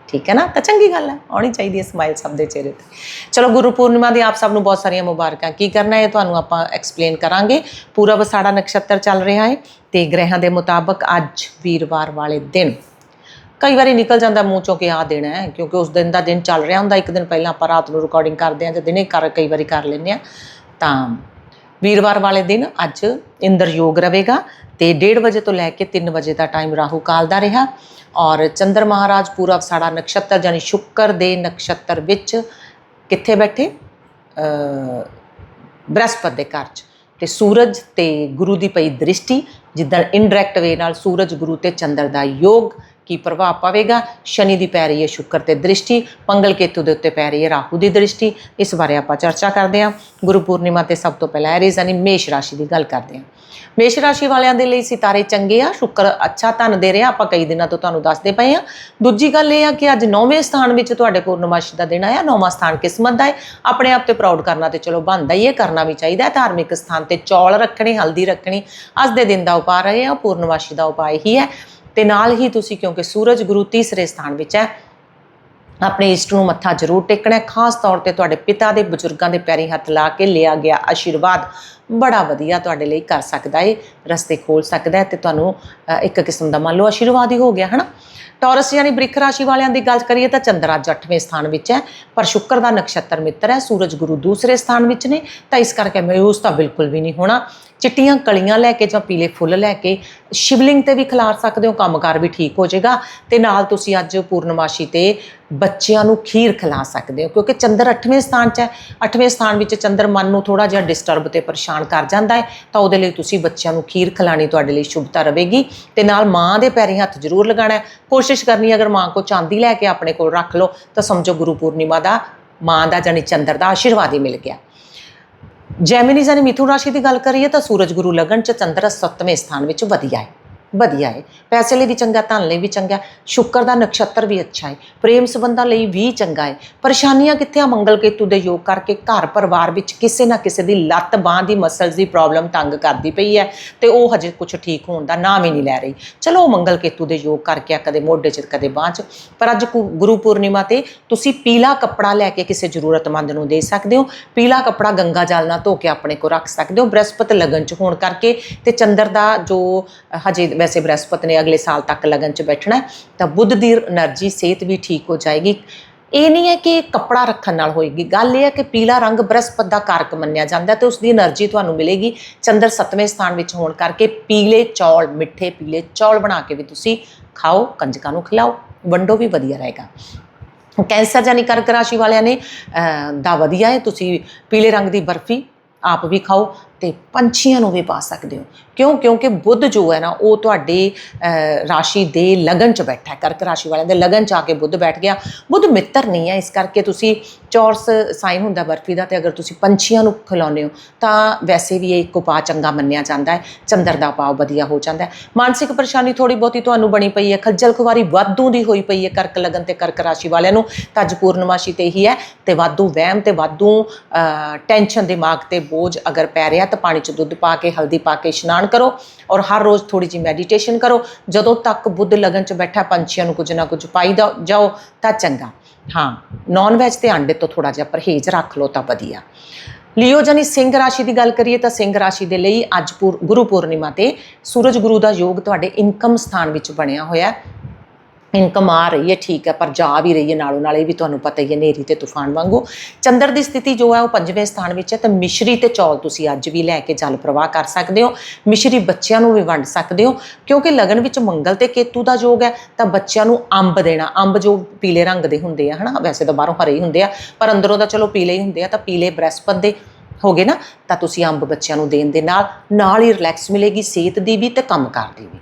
ਠੀਕ ਹੈ ਨਾ? ਤਾਂ ਚੰਗੀ ਗੱਲ ਹੈ, ਆਉਣੀ ਚਾਹੀਦੀ ਹੈ ਸਮਾਈਲ ਸਭ ਦੇ ਚਿਹਰੇ ਤੇ। ਚਲੋ ਗੁਰੂ ਪੂਰਨਿਮਾ ਦੀ ਆਪ ਸਭ ਨੂੰ ਬਹੁਤ ਸਾਰੀਆਂ ਮੁਬਾਰਕਾਂ। ਕੀ ਕਰਨਾ ਹੈ ਤੁਹਾਨੂੰ ਆਪਾਂ ਐਕਸਪਲੇਨ ਕਰਾਂਗੇ। ਪੂਰਬ ਸਾੜਾ ਨਕਸ਼ਤਰ ਚੱਲ ਰਿਹਾ ਹੈ ਤੇ ਗ੍ਰਹਿਾਂ ਦੇ ਮੁਤਾਬਕ ਅੱਜ ਵੀਰਵਾਰ ਵਾਲੇ ਦਿਨ ਕਈ ਵਾਰੀ ਨਿਕਲ ਜਾਂਦਾ ਮੂੰਹ ਚੋਂ ਕਿ ਆ ਦੇਣਾ ਹੈ, ਕਿਉਂਕਿ ਉਸ ਦਿਨ ਦਾ ਦਿਨ ਚੱਲ ਰਿਹਾ ਹੁੰਦਾ, ਇੱਕ ਦਿਨ ਪਹਿਲਾਂ ਆਪਾਂ ਰਾਤ ਨੂੰ ਰਿਕਾਰਡਿੰਗ ਕਰਦੇ ਹਾਂ ਜਾਂ ਦਿਨੇ ਕਰ, ਕਈ ਵਾਰੀ ਕਰ ਲੈਂਦੇ ਆ ਤਾਂ ਵੀਰਵਾਰ ਵਾਲੇ ਦਿਨ ਅੱਜ ਇੰਦਰ ਯੋਗ ਰਹੇਗਾ ਤੇ 1:30 ਵਜੇ ਤੋਂ ਲੈ ਕੇ 3 ਵਜੇ ਦਾ ਟਾਈਮ ਰਾਹੂ ਕਾਲ ਦਾ ਰਿਹਾ ਔਰ ਚੰਦਰ ਮਹਾਰਾਜ ਪੂਰਬ ਸਾਡਾ ਨਕਸ਼ਤਰ ਯਾਨੀ ਸ਼ੁੱਕਰ ਦੇ ਨਕਸ਼ਤਰ ਵਿੱਚ ਕਿੱਥੇ ਬੈਠੇ? ਅ ਬ੍ਰਹਸਪਤ ਦੇ ਘਰ 'ਚ। ਤੇ ਸੂਰਜ ਤੇ ਗੁਰੂ ਦੀ ਪਈ ਦ੍ਰਿਸ਼ਟੀ ਜਿੱਦਾਂ ਇਨਡਾਇਰੈਕਟ ਵੇ ਨਾਲ ਸੂਰਜ, ਗੁਰੂ ਤੇ ਚੰਦਰ ਦਾ ਯੋਗ ਕੀ ਪ੍ਰਭਾਵ ਪਵੇਗਾ? ਸ਼ਨੀ ਦੀ ਪੈ ਰਹੀ ਹੈ ਸ਼ੁੱਕਰ ਤੇ ਦ੍ਰਿਸ਼ਟੀ ਪੰਗਲ ਕੇਤੂ ਦੇ ਉੱਤੇ ਪੈ ਰਹੀ ਹੈ ਰਾਹੂ ਦੀ ਦ੍ਰਿਸ਼ਟੀ। ਇਸ ਬਾਰੇ ਆਪਾਂ ਚਰਚਾ ਕਰਦੇ ਹਾਂ। ਗੁਰੂ ਪੂਰਨਿਮਾ ਤੇ ਸਭ ਤੋਂ ਪਹਿਲਾਂ ਐਰੀਜ਼ ਯਾਨੀ ਮੇਸ਼ ਰਾਸ਼ੀ ਦੀ ਗੱਲ ਕਰਦੇ ਹਾਂ। ਮੇਸ਼ ਰਾਸ਼ੀ ਵਾਲਿਆਂ ਦੇ ਲਈ ਸਿਤਾਰੇ ਚੰਗੇ ਆ, ਸ਼ੁੱਕਰ ਅੱਛਾ ਧਨ ਦੇ ਰਿਹਾ, ਆਪਾਂ ਕਈ ਦਿਨਾਂ ਤੋਂ ਤੁਹਾਨੂੰ ਦੱਸਦੇ ਪਏ ਆ ਦੂਜੀ ਗੱਲ ਇਹ ਆ ਕਿ ਅੱਜ ਨੌਵੇਂ ਸਥਾਨ ਵਿੱਚ ਤੁਹਾਡੇ ਪੂਰਨਮਾਸ਼ੀ ਦਾ ਦਿਨ ਆਇਆ, ਨੌਵਾਂ ਸਥਾਨ ਕਿਸਮਤ ਦਾ ਹੈ। ਆਪਣੇ ਆਪ ਤੇ ਪ੍ਰਾਊਡ ਕਰਨਾ ਤੇ ਚਲੋ ਬਣਦਾ ਹੀ ਹੈ, ਕਰਨਾ ਵੀ ਚਾਹੀਦਾ ਹੈ। ਧਾਰਮਿਕ ਸਥਾਨ ਤੇ ਚੌਲ ਰੱਖਣੇ, ਹਲਦੀ ਰੱਖਣੀ, ਅੱਜ ਦੇ ਦਿਨ ਦਾ ਉਪਾਅ ਰਹੇ ਆ ਪੂਰਨਮਾਸ਼ੀ ਦਾ ਉਪਾਅ ਹੀ ਹੈ। ਤੇ ਨਾਲ ਹੀ ਤੁਸੀਂ ਕਿਉਂਕਿ ਸੂਰਜ ਗੁਰੂ ਤੀਸਰੇ ਸਥਾਨ ਵਿੱਚ ਹੈ ਆਪਣੇ ਇਸ਼ਟ ਨੂੰ ਮੱਥਾ ਜ਼ਰੂਰ ਟੇਕਣਾ ਹੈ। ਖਾਸ ਤੌਰ ਤੇ ਤੁਹਾਡੇ ਪਿਤਾ ਦੇ ਬਜ਼ੁਰਗਾਂ ਦੇ ਪੈਰੀ ਹੱਥ ਲਾ ਕੇ ਲਿਆ ਗਿਆ ਆਸ਼ੀਰਵਾਦ ਬੜਾ ਵਧੀਆ ਤੁਹਾਡੇ ਲਈ ਕਰ ਸਕਦਾ ਹੈ ਰਸਤੇ ਖੋਲ ਸਕਦਾ ਹੈ ਤੇ ਤੁਹਾਨੂੰ ਇੱਕ ਕਿਸਮ ਦਾ ਮੰਨ ਲਓ ਆਸ਼ੀਰਵਾਦ ਹੀ ਹੋ ਗਿਆ, ਹਨਾ? ਟੌਰਸ ਯਾਨੀ ਬ੍ਰਿਖ ਰਾਸ਼ੀ ਵਾਲਿਆਂ ਦੀ ਗੱਲ ਕਰੀਏ ਤਾਂ ਚੰਦਰ ਅੱਜ 8ਵੇਂ ਸਥਾਨ ਵਿੱਚ ਹੈ, ਪਰ ਸ਼ੁੱਕਰ ਦਾ ਨਕਸ਼ਤਰ ਮਿੱਤਰ ਹੈ, ਸੂਰਜ ਗੁਰੂ ਦੂਸਰੇ ਸਥਾਨ ਵਿੱਚ ਨੇ, ਤਾਂ ਇਸ ਕਰਕੇ ਮਯੂਸ ਤਾਂ ਬਿਲਕੁਲ ਵੀ ਨਹੀਂ ਹੋਣਾ। ਚਿੱਟੀਆਂ ਕਲੀਆਂ ਲੈ ਕੇ ਜਾਂ ਪੀਲੇ ਫੁੱਲ ਲੈ ਕੇ ਸ਼ਿਵਲਿੰਗ ਤੇ ਵੀ ਖਿਲਾਰ ਸਕਦੇ ਹੋ, ਕੰਮਕਾਰ ਵੀ ਠੀਕ ਹੋ ਜਾਏਗਾ ਤੇ ਨਾਲ ਤੁਸੀਂ ਅੱਜ ਪੂਰਨਮਾਸ਼ੀ ਤੇ ਬੱਚਿਆਂ ਨੂੰ ਖੀਰ ਖਿਲਾ ਸਕਦੇ ਹੋ, ਕਿਉਂਕਿ ਚੰਦਰ 8ਵੇਂ ਸਥਾਨ 'ਚ ਹੈ। 8ਵੇਂ ਸਥਾਨ ਵਿੱਚ ਚੰਦਰ ਮਨ ਨੂੰ ਥੋੜਾ ਜਿਹਾ ਡਿਸਟਰਬ ਤੇ ਪਰੇਸ਼ਾਨ ਕਰ ਜਾਂਦਾ ਹੈ, ਤਾਂ ਉਹਦੇ ਲਈ ਤੁਸੀਂ ਬੱਚਿਆਂ ਨੂੰ ਖੀਰ ਖਿਲਾਣੀ ਤੁਹਾਡੇ ਲਈ ਸ਼ੁਭਤਾ ਰਹੇਗੀ ਤੇ ਨਾਲ ਮਾਂ ਦੇ ਪੈਰੀਂ ਹੱਥ ਜ਼ਰੂਰ ਲਗਾਉਣਾ ਹੈ। ਕੋਸ਼ਿਸ਼ ਕਰਨੀ ਅਗਰ ਮਾਂ ਕੋ ਚਾਂਦੀ ਲੈ ਕੇ ਆਪਣੇ ਕੋਲ ਰੱਖ ਲਓ, ਤਾਂ ਸਮਝੋ ਗੁਰੂ ਪੂਰਨਿਮਾ ਦਾ, ਮਾਂ ਦਾ ਜਾਨੀ ਚੰਦਰ ਦਾ ਆਸ਼ੀਰਵਾਦ ਹੀ ਮਿਲ ਗਿਆ। ਜੈਮਿਨੀ ਜਾਨੀ ਮਿਥੁਨ ਰਾਸ਼ੀ ਦੀ ਗੱਲ ਕਰੀਏ, ਤਾਂ ਸੂਰਜ ਗੁਰੂ ਲਗਨ ਚ ਚੰਦਰ 7ਵੇਂ ਸਥਾਨ ਵਿੱਚ ਵਧੀਆ ਹੈ। ਵਧੀਆ ਹੈ ਪੈਸੇ ਲਈ ਵੀ ਚੰਗਾ, ਧਨ ਲਈ ਵੀ ਚੰਗਾ ਹੈ। ਸ਼ੁੱਕਰ ਦਾ ਨਕਸ਼ਤਰ ਵੀ ਅੱਛਾ ਹੈ ਪ੍ਰੇਮ ਸੰਬੰਧਾਂ ਲਈ ਵੀ ਚੰਗਾ ਹੈ ਪਰੇਸ਼ਾਨੀਆਂ ਕਿੱਥੇ ਆ? ਮੰਗਲ ਕੇਤੂ ਦੇ ਯੋਗ ਕਰਕੇ ਘਰ ਪਰਿਵਾਰ ਵਿੱਚ ਕਿਸੇ ਨਾ ਕਿਸੇ ਦੀ ਲੱਤ ਬਾਂਹ ਦੀ ਮਸਲਸ ਦੀ ਪ੍ਰੋਬਲਮ ਤੰਗ ਕਰਦੀ ਪਈ ਹੈ ਤੇ ਉਹ ਹਜੇ ਕੁਝ ਠੀਕ ਹੋਣ ਦਾ ਨਾਮ ਹੀ ਨਹੀਂ ਲੈ ਰਹੀ। ਚਲੋ ਮੰਗਲ ਕੇਤੂ ਦੇ ਯੋਗ ਕਰਕੇ ਆ, ਕਦੇ ਮੋਢੇ 'ਚ, ਕਦੇ ਬਾਂਹ 'ਚ। ਪਰ ਅੱਜ ਗੁ- ਗੁਰੂ ਪੂਰਨਿਮਾ ਤੇ ਤੁਸੀਂ ਪੀਲਾ ਕੱਪੜਾ ਲੈ ਕੇ ਕਿਸੇ ਜ਼ਰੂਰਤਮੰਦ ਨੂੰ ਦੇ ਸਕਦੇ ਹੋ। ਪੀਲਾ ਕੱਪੜਾ ਗੰਗਾ ਜਲ ਨਾਲ ਧੋ ਕੇ ਆਪਣੇ ਕੋ ਰੱਖ ਸਕਦੇ ਹੋ। ਬ੍ਰਹਸਪਤ ਲਗਨ 'ਚ ਹੋਣ ਕਰਕੇ ਤੇ ਚੰਦਰ ਦਾ ਜੋ ਹਜੇ ਵੈਸੇ ਬ੍ਰਹਸਪਤ ਨੇ ਅਗਲੇ ਸਾਲ ਤੱਕ ਲਗਨ ਚ ਬੈਠਣਾ ਤਾਂ ਬੁੱਧ ਦੀ એનર્ਜੀ, ਸਿਹਤ ਵੀ ਠੀਕ ਹੋ ਜਾਏਗੀ। ਇਹ ਨਹੀਂ ਹੈ ਕਿ ਕੱਪੜਾ ਰੱਖਣ ਨਾਲ ਹੋਏਗੀ। ਗੱਲ ਇਹ ਹੈ ਕਿ ਪੀਲਾ ਰੰਗ ਬ੍ਰਹਸਪਤ ਦਾ ਕਾਰਕ ਮੰਨਿਆ ਜਾਂਦਾ ਤੇ ਉਸ ਦੀ એનર્ਜੀ ਤੁਹਾਨੂੰ ਮਿਲੇਗੀ। ਚੰਦਰ ਸਤਵੇਂ ਸਥਾਨ ਵਿੱਚ ਹੋਣ ਕਰਕੇ ਪੀਲੇ ਚੌਲ, ਮਿੱਠੇ ਪੀਲੇ ਚੌਲ ਬਣਾ ਕੇ ਵੀ ਤੁਸੀਂ ਖਾਓ, ਕੰਜਕਾਂ ਨੂੰ ਖਿਲਾਓ, ਵੰਡੋ ਵੀ ਵਧੀਆ ਰਹੇਗਾ। ਕੈਂਸਰ ਜਾਨੀ ਕਰਕ ਰਾਸ਼ੀ ਵਾਲਿਆਂ ਨੇ ਦਾ ਵਧੀਆ ਹੈ, ਤੁਸੀਂ ਪੀਲੇ ਰੰਗ ਦੀ ਬਰਫੀ ਆਪ ਵੀ ਖਾਓ ਤੇ ਪੰਛੀਆਂ ਨੂੰ ਵੀ ਪਾ ਸਕਦੇ ਹੋ। ਕਿਉਂ? ਕਿਉਂਕਿ ਬੁੱਧ ਜੋ ਹੈ ਨਾ, ਉਹ ਤੁਹਾਡੇ ਰਾਸ਼ੀ ਦੇ ਲਗਨ ਚ ਬੈਠਾ ਹੈ। ਕਰਕ ਰਾਸ਼ੀ ਵਾਲਿਆਂ ਦੇ ਲਗਨ ਚ ਆ ਕੇ ਬੁੱਧ ਬੈਠ ਗਿਆ। ਬੁੱਧ ਮਿੱਤਰ ਨਹੀਂ ਹੈ, ਇਸ ਕਰਕੇ ਤੁਸੀਂ ਚੌਰਸ ਸਾਈਨ ਹੁੰਦਾ ਬਰਫੀ ਦਾ ਤੇ ਅਗਰ ਤੁਸੀਂ ਪੰਛੀਆਂ ਨੂੰ ਖਿਲਾਉਂਦੇ ਹੋ, ਤਾਂ ਵੈਸੇ ਵੀ ਇਹ ਇੱਕ ਉਪਾਅ ਚੰਗਾ ਮੰਨਿਆ ਜਾਂਦਾ ਹੈ। ਚੰਦਰ ਦਾ ਉਪਾਅ ਵਧੀਆ ਹੋ ਜਾਂਦਾ ਹੈ। ਮਾਨਸਿਕ ਪਰੇਸ਼ਾਨੀ ਥੋੜੀ ਬਹੁਤੀ ਤੁਹਾਨੂੰ ਬਣੀ ਪਈ ਹੈ। ਖੱਜਲ ਖੁਆਰੀ ਵਾਧੂ ਦੀ ਹੋਈ ਪਈ ਹੈ ਕਰਕ ਲਗਨ ਤੇ ਕਰਕ ਰਾਸ਼ੀ ਵਾਲਿਆਂ ਨੂੰ। ਤਾਂ ਅੱਜ ਪੂਰਨਮਾਸ਼ੀ ਤੇ ਹੀ ਹੈ ਤੇ ਵਾਧੂ ਵਹਿਮ ਤੇ ਵਾਧੂ ਟੈਨਸ਼ਨ ਦਿਮਾਗ ਤੇ ਬੋਝ ਅਗਰ ਪੈ ਰਿਹਾ ਤਾਂ ਪਾਣੀ 'ਚ ਦੁੱਧ ਪਾ ਕੇ, ਹਲਦੀ ਪਾ ਕੇ ਇਸ਼ਨਾਨ ਕਰੋ ਔਰ ਹਰ ਰੋਜ਼ ਥੋੜੀ ਜਿਹੀ ਮੈਡੀਟੇਸ਼ਨ ਕਰੋ। ਜਦੋਂ ਤੱਕ ਬੁੱਧ ਲਗਨ 'ਚ ਬੈਠਾ ਪੰਛੀਆਂ ਨੂੰ ਕੁਝ ਨਾ ਕੁਝ ਪਾਈ ਜਾਓ ਤਾਂ ਚੰਗਾ। ਹਾਂ ਨਾਨ ਵੈਜ ਤੇ ਆਂਡੇ ਤੋਂ ਥੋੜਾ ਜਿਹਾ ਪਰਹੇਜ਼ ਰੱਖ ਲਓ ਤਾਂ ਵਧੀਆ। ਲਿਓ ਜਾਨੀ ਸਿੰਘ ਰਾਸ਼ੀ ਦੀ ਗੱਲ ਕਰੀਏ ਤਾਂ ਸਿੰਘ ਰਾਸ਼ੀ ਦੇ ਲਈ ਅੱਜ ਪੂਰ- ਗੁਰੂ ਪੂਰਨਿਮਾ ਤੇ ਸੂਰਜ ਗੁਰੂ ਦਾ ਯੋਗ ਤੁਹਾਡੇ ਇਨਕਮ ਸਥਾਨ ਵਿੱਚ ਬਣਿਆ ਹੋਇਆ। ਇਨਕਮ ਆ ਰਹੀ ਹੈ, ਠੀਕ ਹੈ, ਪਰ ਜਾ ਵੀ ਰਹੀ ਹੈ ਨਾਲੋਂ ਨਾਲ, ਇਹ ਵੀ ਤੁਹਾਨੂੰ ਪਤਾ ਹੀ ਹੈ ਨੇਰੀ ਤੇ ਤੂਫਾਨ ਵਾਂਗੂ। ਚੰਦਰ ਦੀ ਸਥਿਤੀ ਜੋ ਹੈ ਉਹ ਪੰਜਵੇਂ ਸਥਾਨ ਵਿੱਚ ਹੈ, ਤਾਂ ਮਿਸ਼ਰੀ ਤੇ ਚੌਲ ਤੁਸੀਂ ਅੱਜ ਵੀ ਲੈ ਕੇ ਜਲ ਪ੍ਰਵਾਹ ਕਰ ਸਕਦੇ ਹੋ। ਮਿਸ਼ਰੀ ਬੱਚਿਆਂ ਨੂੰ ਵੀ ਵੰਡ ਸਕਦੇ ਹੋ, ਕਿਉਂਕਿ ਲਗਨ ਵਿੱਚ ਮੰਗਲ ਤੇ ਕੇਤੂ ਦਾ ਯੋਗ ਹੈ, ਤਾਂ ਬੱਚਿਆਂ ਨੂੰ ਅੰਬ ਦੇਣਾ, ਅੰਬ ਜੋ ਪੀਲੇ ਰੰਗ ਦੇ ਹੁੰਦੇ ਆ, ਹਨਾ, ਵੈਸੇ ਤਾਂ ਬਾਹਰੋਂ ਹਰੇ ਹੀ ਹੁੰਦੇ ਆ, ਪਰ ਅੰਦਰੋਂ ਤਾਂ ਚਲੋ ਪੀਲੇ ਹੀ ਹੁੰਦੇ ਆ, ਤਾਂ ਪੀਲੇ ਬ੍ਰਹਿਸਪਤ ਦੇ ਹੋ ਗਏ ਨਾ, ਤਾਂ ਤੁਸੀਂ ਅੰਬ ਬੱਚਿਆਂ ਨੂੰ ਦੇਣ ਦੇ ਨਾਲ ਨਾਲ ਹੀ ਰਿਲੈਕਸ ਮਿਲੇਗੀ, ਸਿਹਤ ਦੀ ਵੀ ਤੇ ਕੰਮਕਾਰ ਦੀ ਵੀ।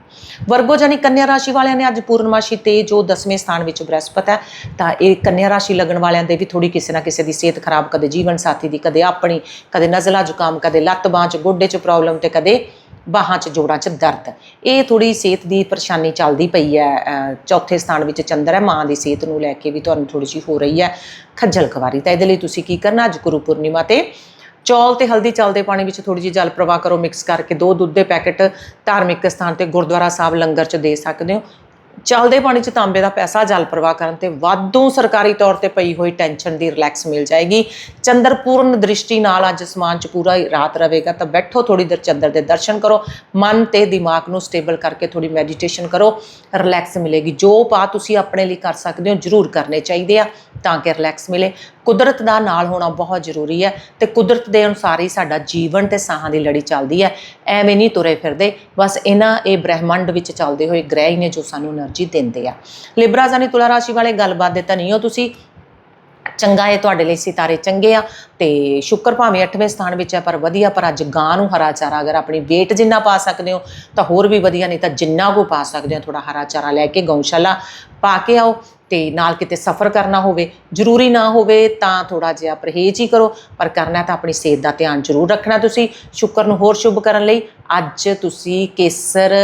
ਵਰਗੋ ਜਾਨੀ ਕੰਨਿਆ ਰਾਸ਼ੀ ਵਾਲਿਆਂ ਨੇ ਅੱਜ ਪੂਰਨਮਾਸ਼ੀ ਤੇ ਜੋ 10ਵੇਂ ਸਥਾਨ ਵਿੱਚ ਬ੍ਰਹਸਪਤ ਹੈ, ਤਾਂ ਇਹ ਕੰਨਿਆ ਰਾਸ਼ੀ ਲੱਗਣ ਵਾਲਿਆਂ ਦੇ ਵੀ ਥੋੜੀ ਕਿਸੇ ਨਾ ਕਿਸੇ ਦੀ ਸਿਹਤ ਖਰਾਬ, ਕਦੇ ਜੀਵਨ ਸਾਥੀ ਦੀ, ਕਦੇ ਆਪਣੀ, ਕਦੇ ਨਜ਼ਲਾ ਜ਼ੁਕਾਮ, ਕਦੇ ਲੱਤ ਬਾਂਹ 'ਚ, ਗੋਡੇ 'ਚ ਪ੍ਰੋਬਲਮ ਤੇ ਕਦੇ ਬਾਹਾਂ 'ਚ, ਜੋੜਾਂ 'ਚ ਦਰਦ। ਇਹ ਥੋੜੀ ਸਿਹਤ ਦੀ ਪਰੇਸ਼ਾਨੀ ਚੱਲਦੀ ਪਈ ਹੈ ਚੌਥੇ ਸਥਾਨ ਵਿੱਚ ਚੰਦਰ ਹੈ, ਮਾਂ ਦੀ ਸਿਹਤ ਨੂੰ ਲੈ ਕੇ ਵੀ ਤੁਹਾਨੂੰ ਥੋੜੀ ਜਿਹੀ ਹੋ ਰਹੀ ਹੈ ਖੱਜਲ ਖਵਾਰੀ ਤਾਂ ਇਹਦੇ ਲਈ ਤੁਸੀਂ ਕੀ ਕਰਨਾ, ਅੱਜ ਗੁਰੂ ਪੂਰਨਿਮਾ ਤੇ ਚੌਲ ਤੇ ਹਲਦੀ ਚਲਦੇ ਪਾਣੀ ਵਿੱਚ ਥੋੜੀ ਜਿਹੀ ਜਲ ਪ੍ਰਵਾਹ ਕਰੋ ਮਿਕਸ ਕਰਕੇ ਦੋ ਦੁੱਧ ਦੇ ਪੈਕੇਟ ਧਾਰਮਿਕ ਸਥਾਨ ਤੇ ਗੁਰਦੁਆਰਾ ਸਾਹਿਬ ਲੰਗਰ 'ਚ ਦੇ ਸਕਦੇ ਹੋ। ਚੱਲਦੇ ਪਾਣੀ 'ਚ ਤਾਂਬੇ ਦਾ ਪੈਸਾ ਜਲ ਪ੍ਰਵਾਹ ਕਰਨ ਤੇ ਵਾਧੂ ਸਰਕਾਰੀ ਤੌਰ ਤੇ ਪਈ ਹੋਈ ਟੈਨਸ਼ਨ ਦੀ ਰਿਲੈਕਸ ਮਿਲ ਜਾਏਗੀ। ਚੰਦਰਪੂਰਨ ਦ੍ਰਿਸ਼ਟੀ ਨਾਲ ਅੱਜ ਸਮਾਨ 'ਚ ਪੂਰਾ ਰਾਤ ਰਹੇਗਾ, ਤਾਂ ਬੈਠੋ ਥੋੜੀ ਦੇਰ ਚੰਦਰ ਦੇ ਦਰਸ਼ਨ ਕਰੋ, ਮਨ ਤੇ ਦਿਮਾਗ ਨੂੰ ਸਟੇਬਲ ਕਰਕੇ ਥੋੜੀ ਮੈਡੀਟੇਸ਼ਨ ਕਰੋ, ਰਿਲੈਕਸ ਮਿਲੇਗੀ। ਜੋ ਪਾ ਤੁਸੀਂ ਆਪਣੇ ਲਈ ਕਰ ਸਕਦੇ ਹੋ, ਜ਼ਰੂਰ ਕਰਨੇ ਚਾਹੀਦੇ ਆ ਤਾਂ ਕਿ ਰਿਲੈਕਸ ਮਿਲੇ। ਕੁਦਰਤ ਦਾ ਨਾਲ ਹੋਣਾ ਬਹੁਤ ਜ਼ਰੂਰੀ ਹੈ ਤੇ ਕੁਦਰਤ ਦੇ ਅਨੁਸਾਰ ਹੀ ਸਾਡਾ ਜੀਵਨ ਤੇ ਸਾਹਾਂ ਦੀ ਲੜੀ ਚੱਲਦੀ ਹੈ। ਐਵੇਂ ਨਹੀਂ ਤੁਰੇ ਫਿਰਦੇ, ਬਸ ਇਹਨਾਂ ਇਹ ਬ੍ਰਹਿਮੰਡ ਵਿੱਚ ਚੱਲਦੇ ਹੋਏ ਗ੍ਰਹਿ ਨੇ ਜੋ ਸਾਨੂੰ એનર્ਜੀ ਦਿੰਦੇ ਆ। ਲਿਬਰਾ ਜਾਨੀ ਤੁਲਾ ਰਾਸ਼ੀ ਵਾਲੇ ਗੱਲਬਾਤ ਦੇ ਤਾਂ ਨਹੀਂ ਹੋ ਤੁਸੀਂ। ਚੰਗਾ ਹੈ ਤੁਹਾਡੇ ਲਈ ਸਿਤਾਰੇ ਚੰਗੇ ਆ ਤੇ ਸ਼ੁੱਕਰ ਭਾਵੇਂ 8ਵੇਂ ਸਥਾਨ ਵਿੱਚ ਹੈ ਪਰ ਵਧੀਆ, ਪਰ ਅੱਜ ਗਾਂ ਨੂੰ ਹਰਾ ਚਾਰਾ ਅਗਰ ਆਪਣੀ ਵੇਟ ਜਿੰਨਾ ਪਾ ਸਕਦੇ ਹੋ ਤਾਂ ਹੋਰ ਵੀ ਵਧੀਆ, ਨਹੀਂ ਤਾਂ ਜਿੰਨਾ ਕੋ ਪਾ ਸਕਦੇ ਹੋ ਥੋੜਾ ਹਰਾ ਚਾਰਾ ਲੈ ਕੇ ਗਊਸ਼ਾਲਾ ਪਾ ਕੇ ਆਓ। ਤੇ ਨਾਲ ਕਿਤੇ ਸਫ਼ਰ ਕਰਨਾ ਹੋਵੇ, ਜ਼ਰੂਰੀ ਨਾ ਹੋਵੇ ਤਾਂ ਥੋੜਾ ਜਿਹਾ ਪਰਹੇਜ਼ ਹੀ ਕਰੋ, ਪਰ ਕਰਨਾ ਤਾਂ ਆਪਣੀ ਸਿਹਤ ਦਾ ਧਿਆਨ ਜ਼ਰੂਰ ਰੱਖਣਾ ਤੁਸੀਂ। ਸ਼ੁੱਕਰ ਨੂੰ ਹੋਰ ਸ਼ੁਭ ਕਰਨ ਲਈ ਅੱਜ ਤੁਸੀਂ ਕੇਸਰ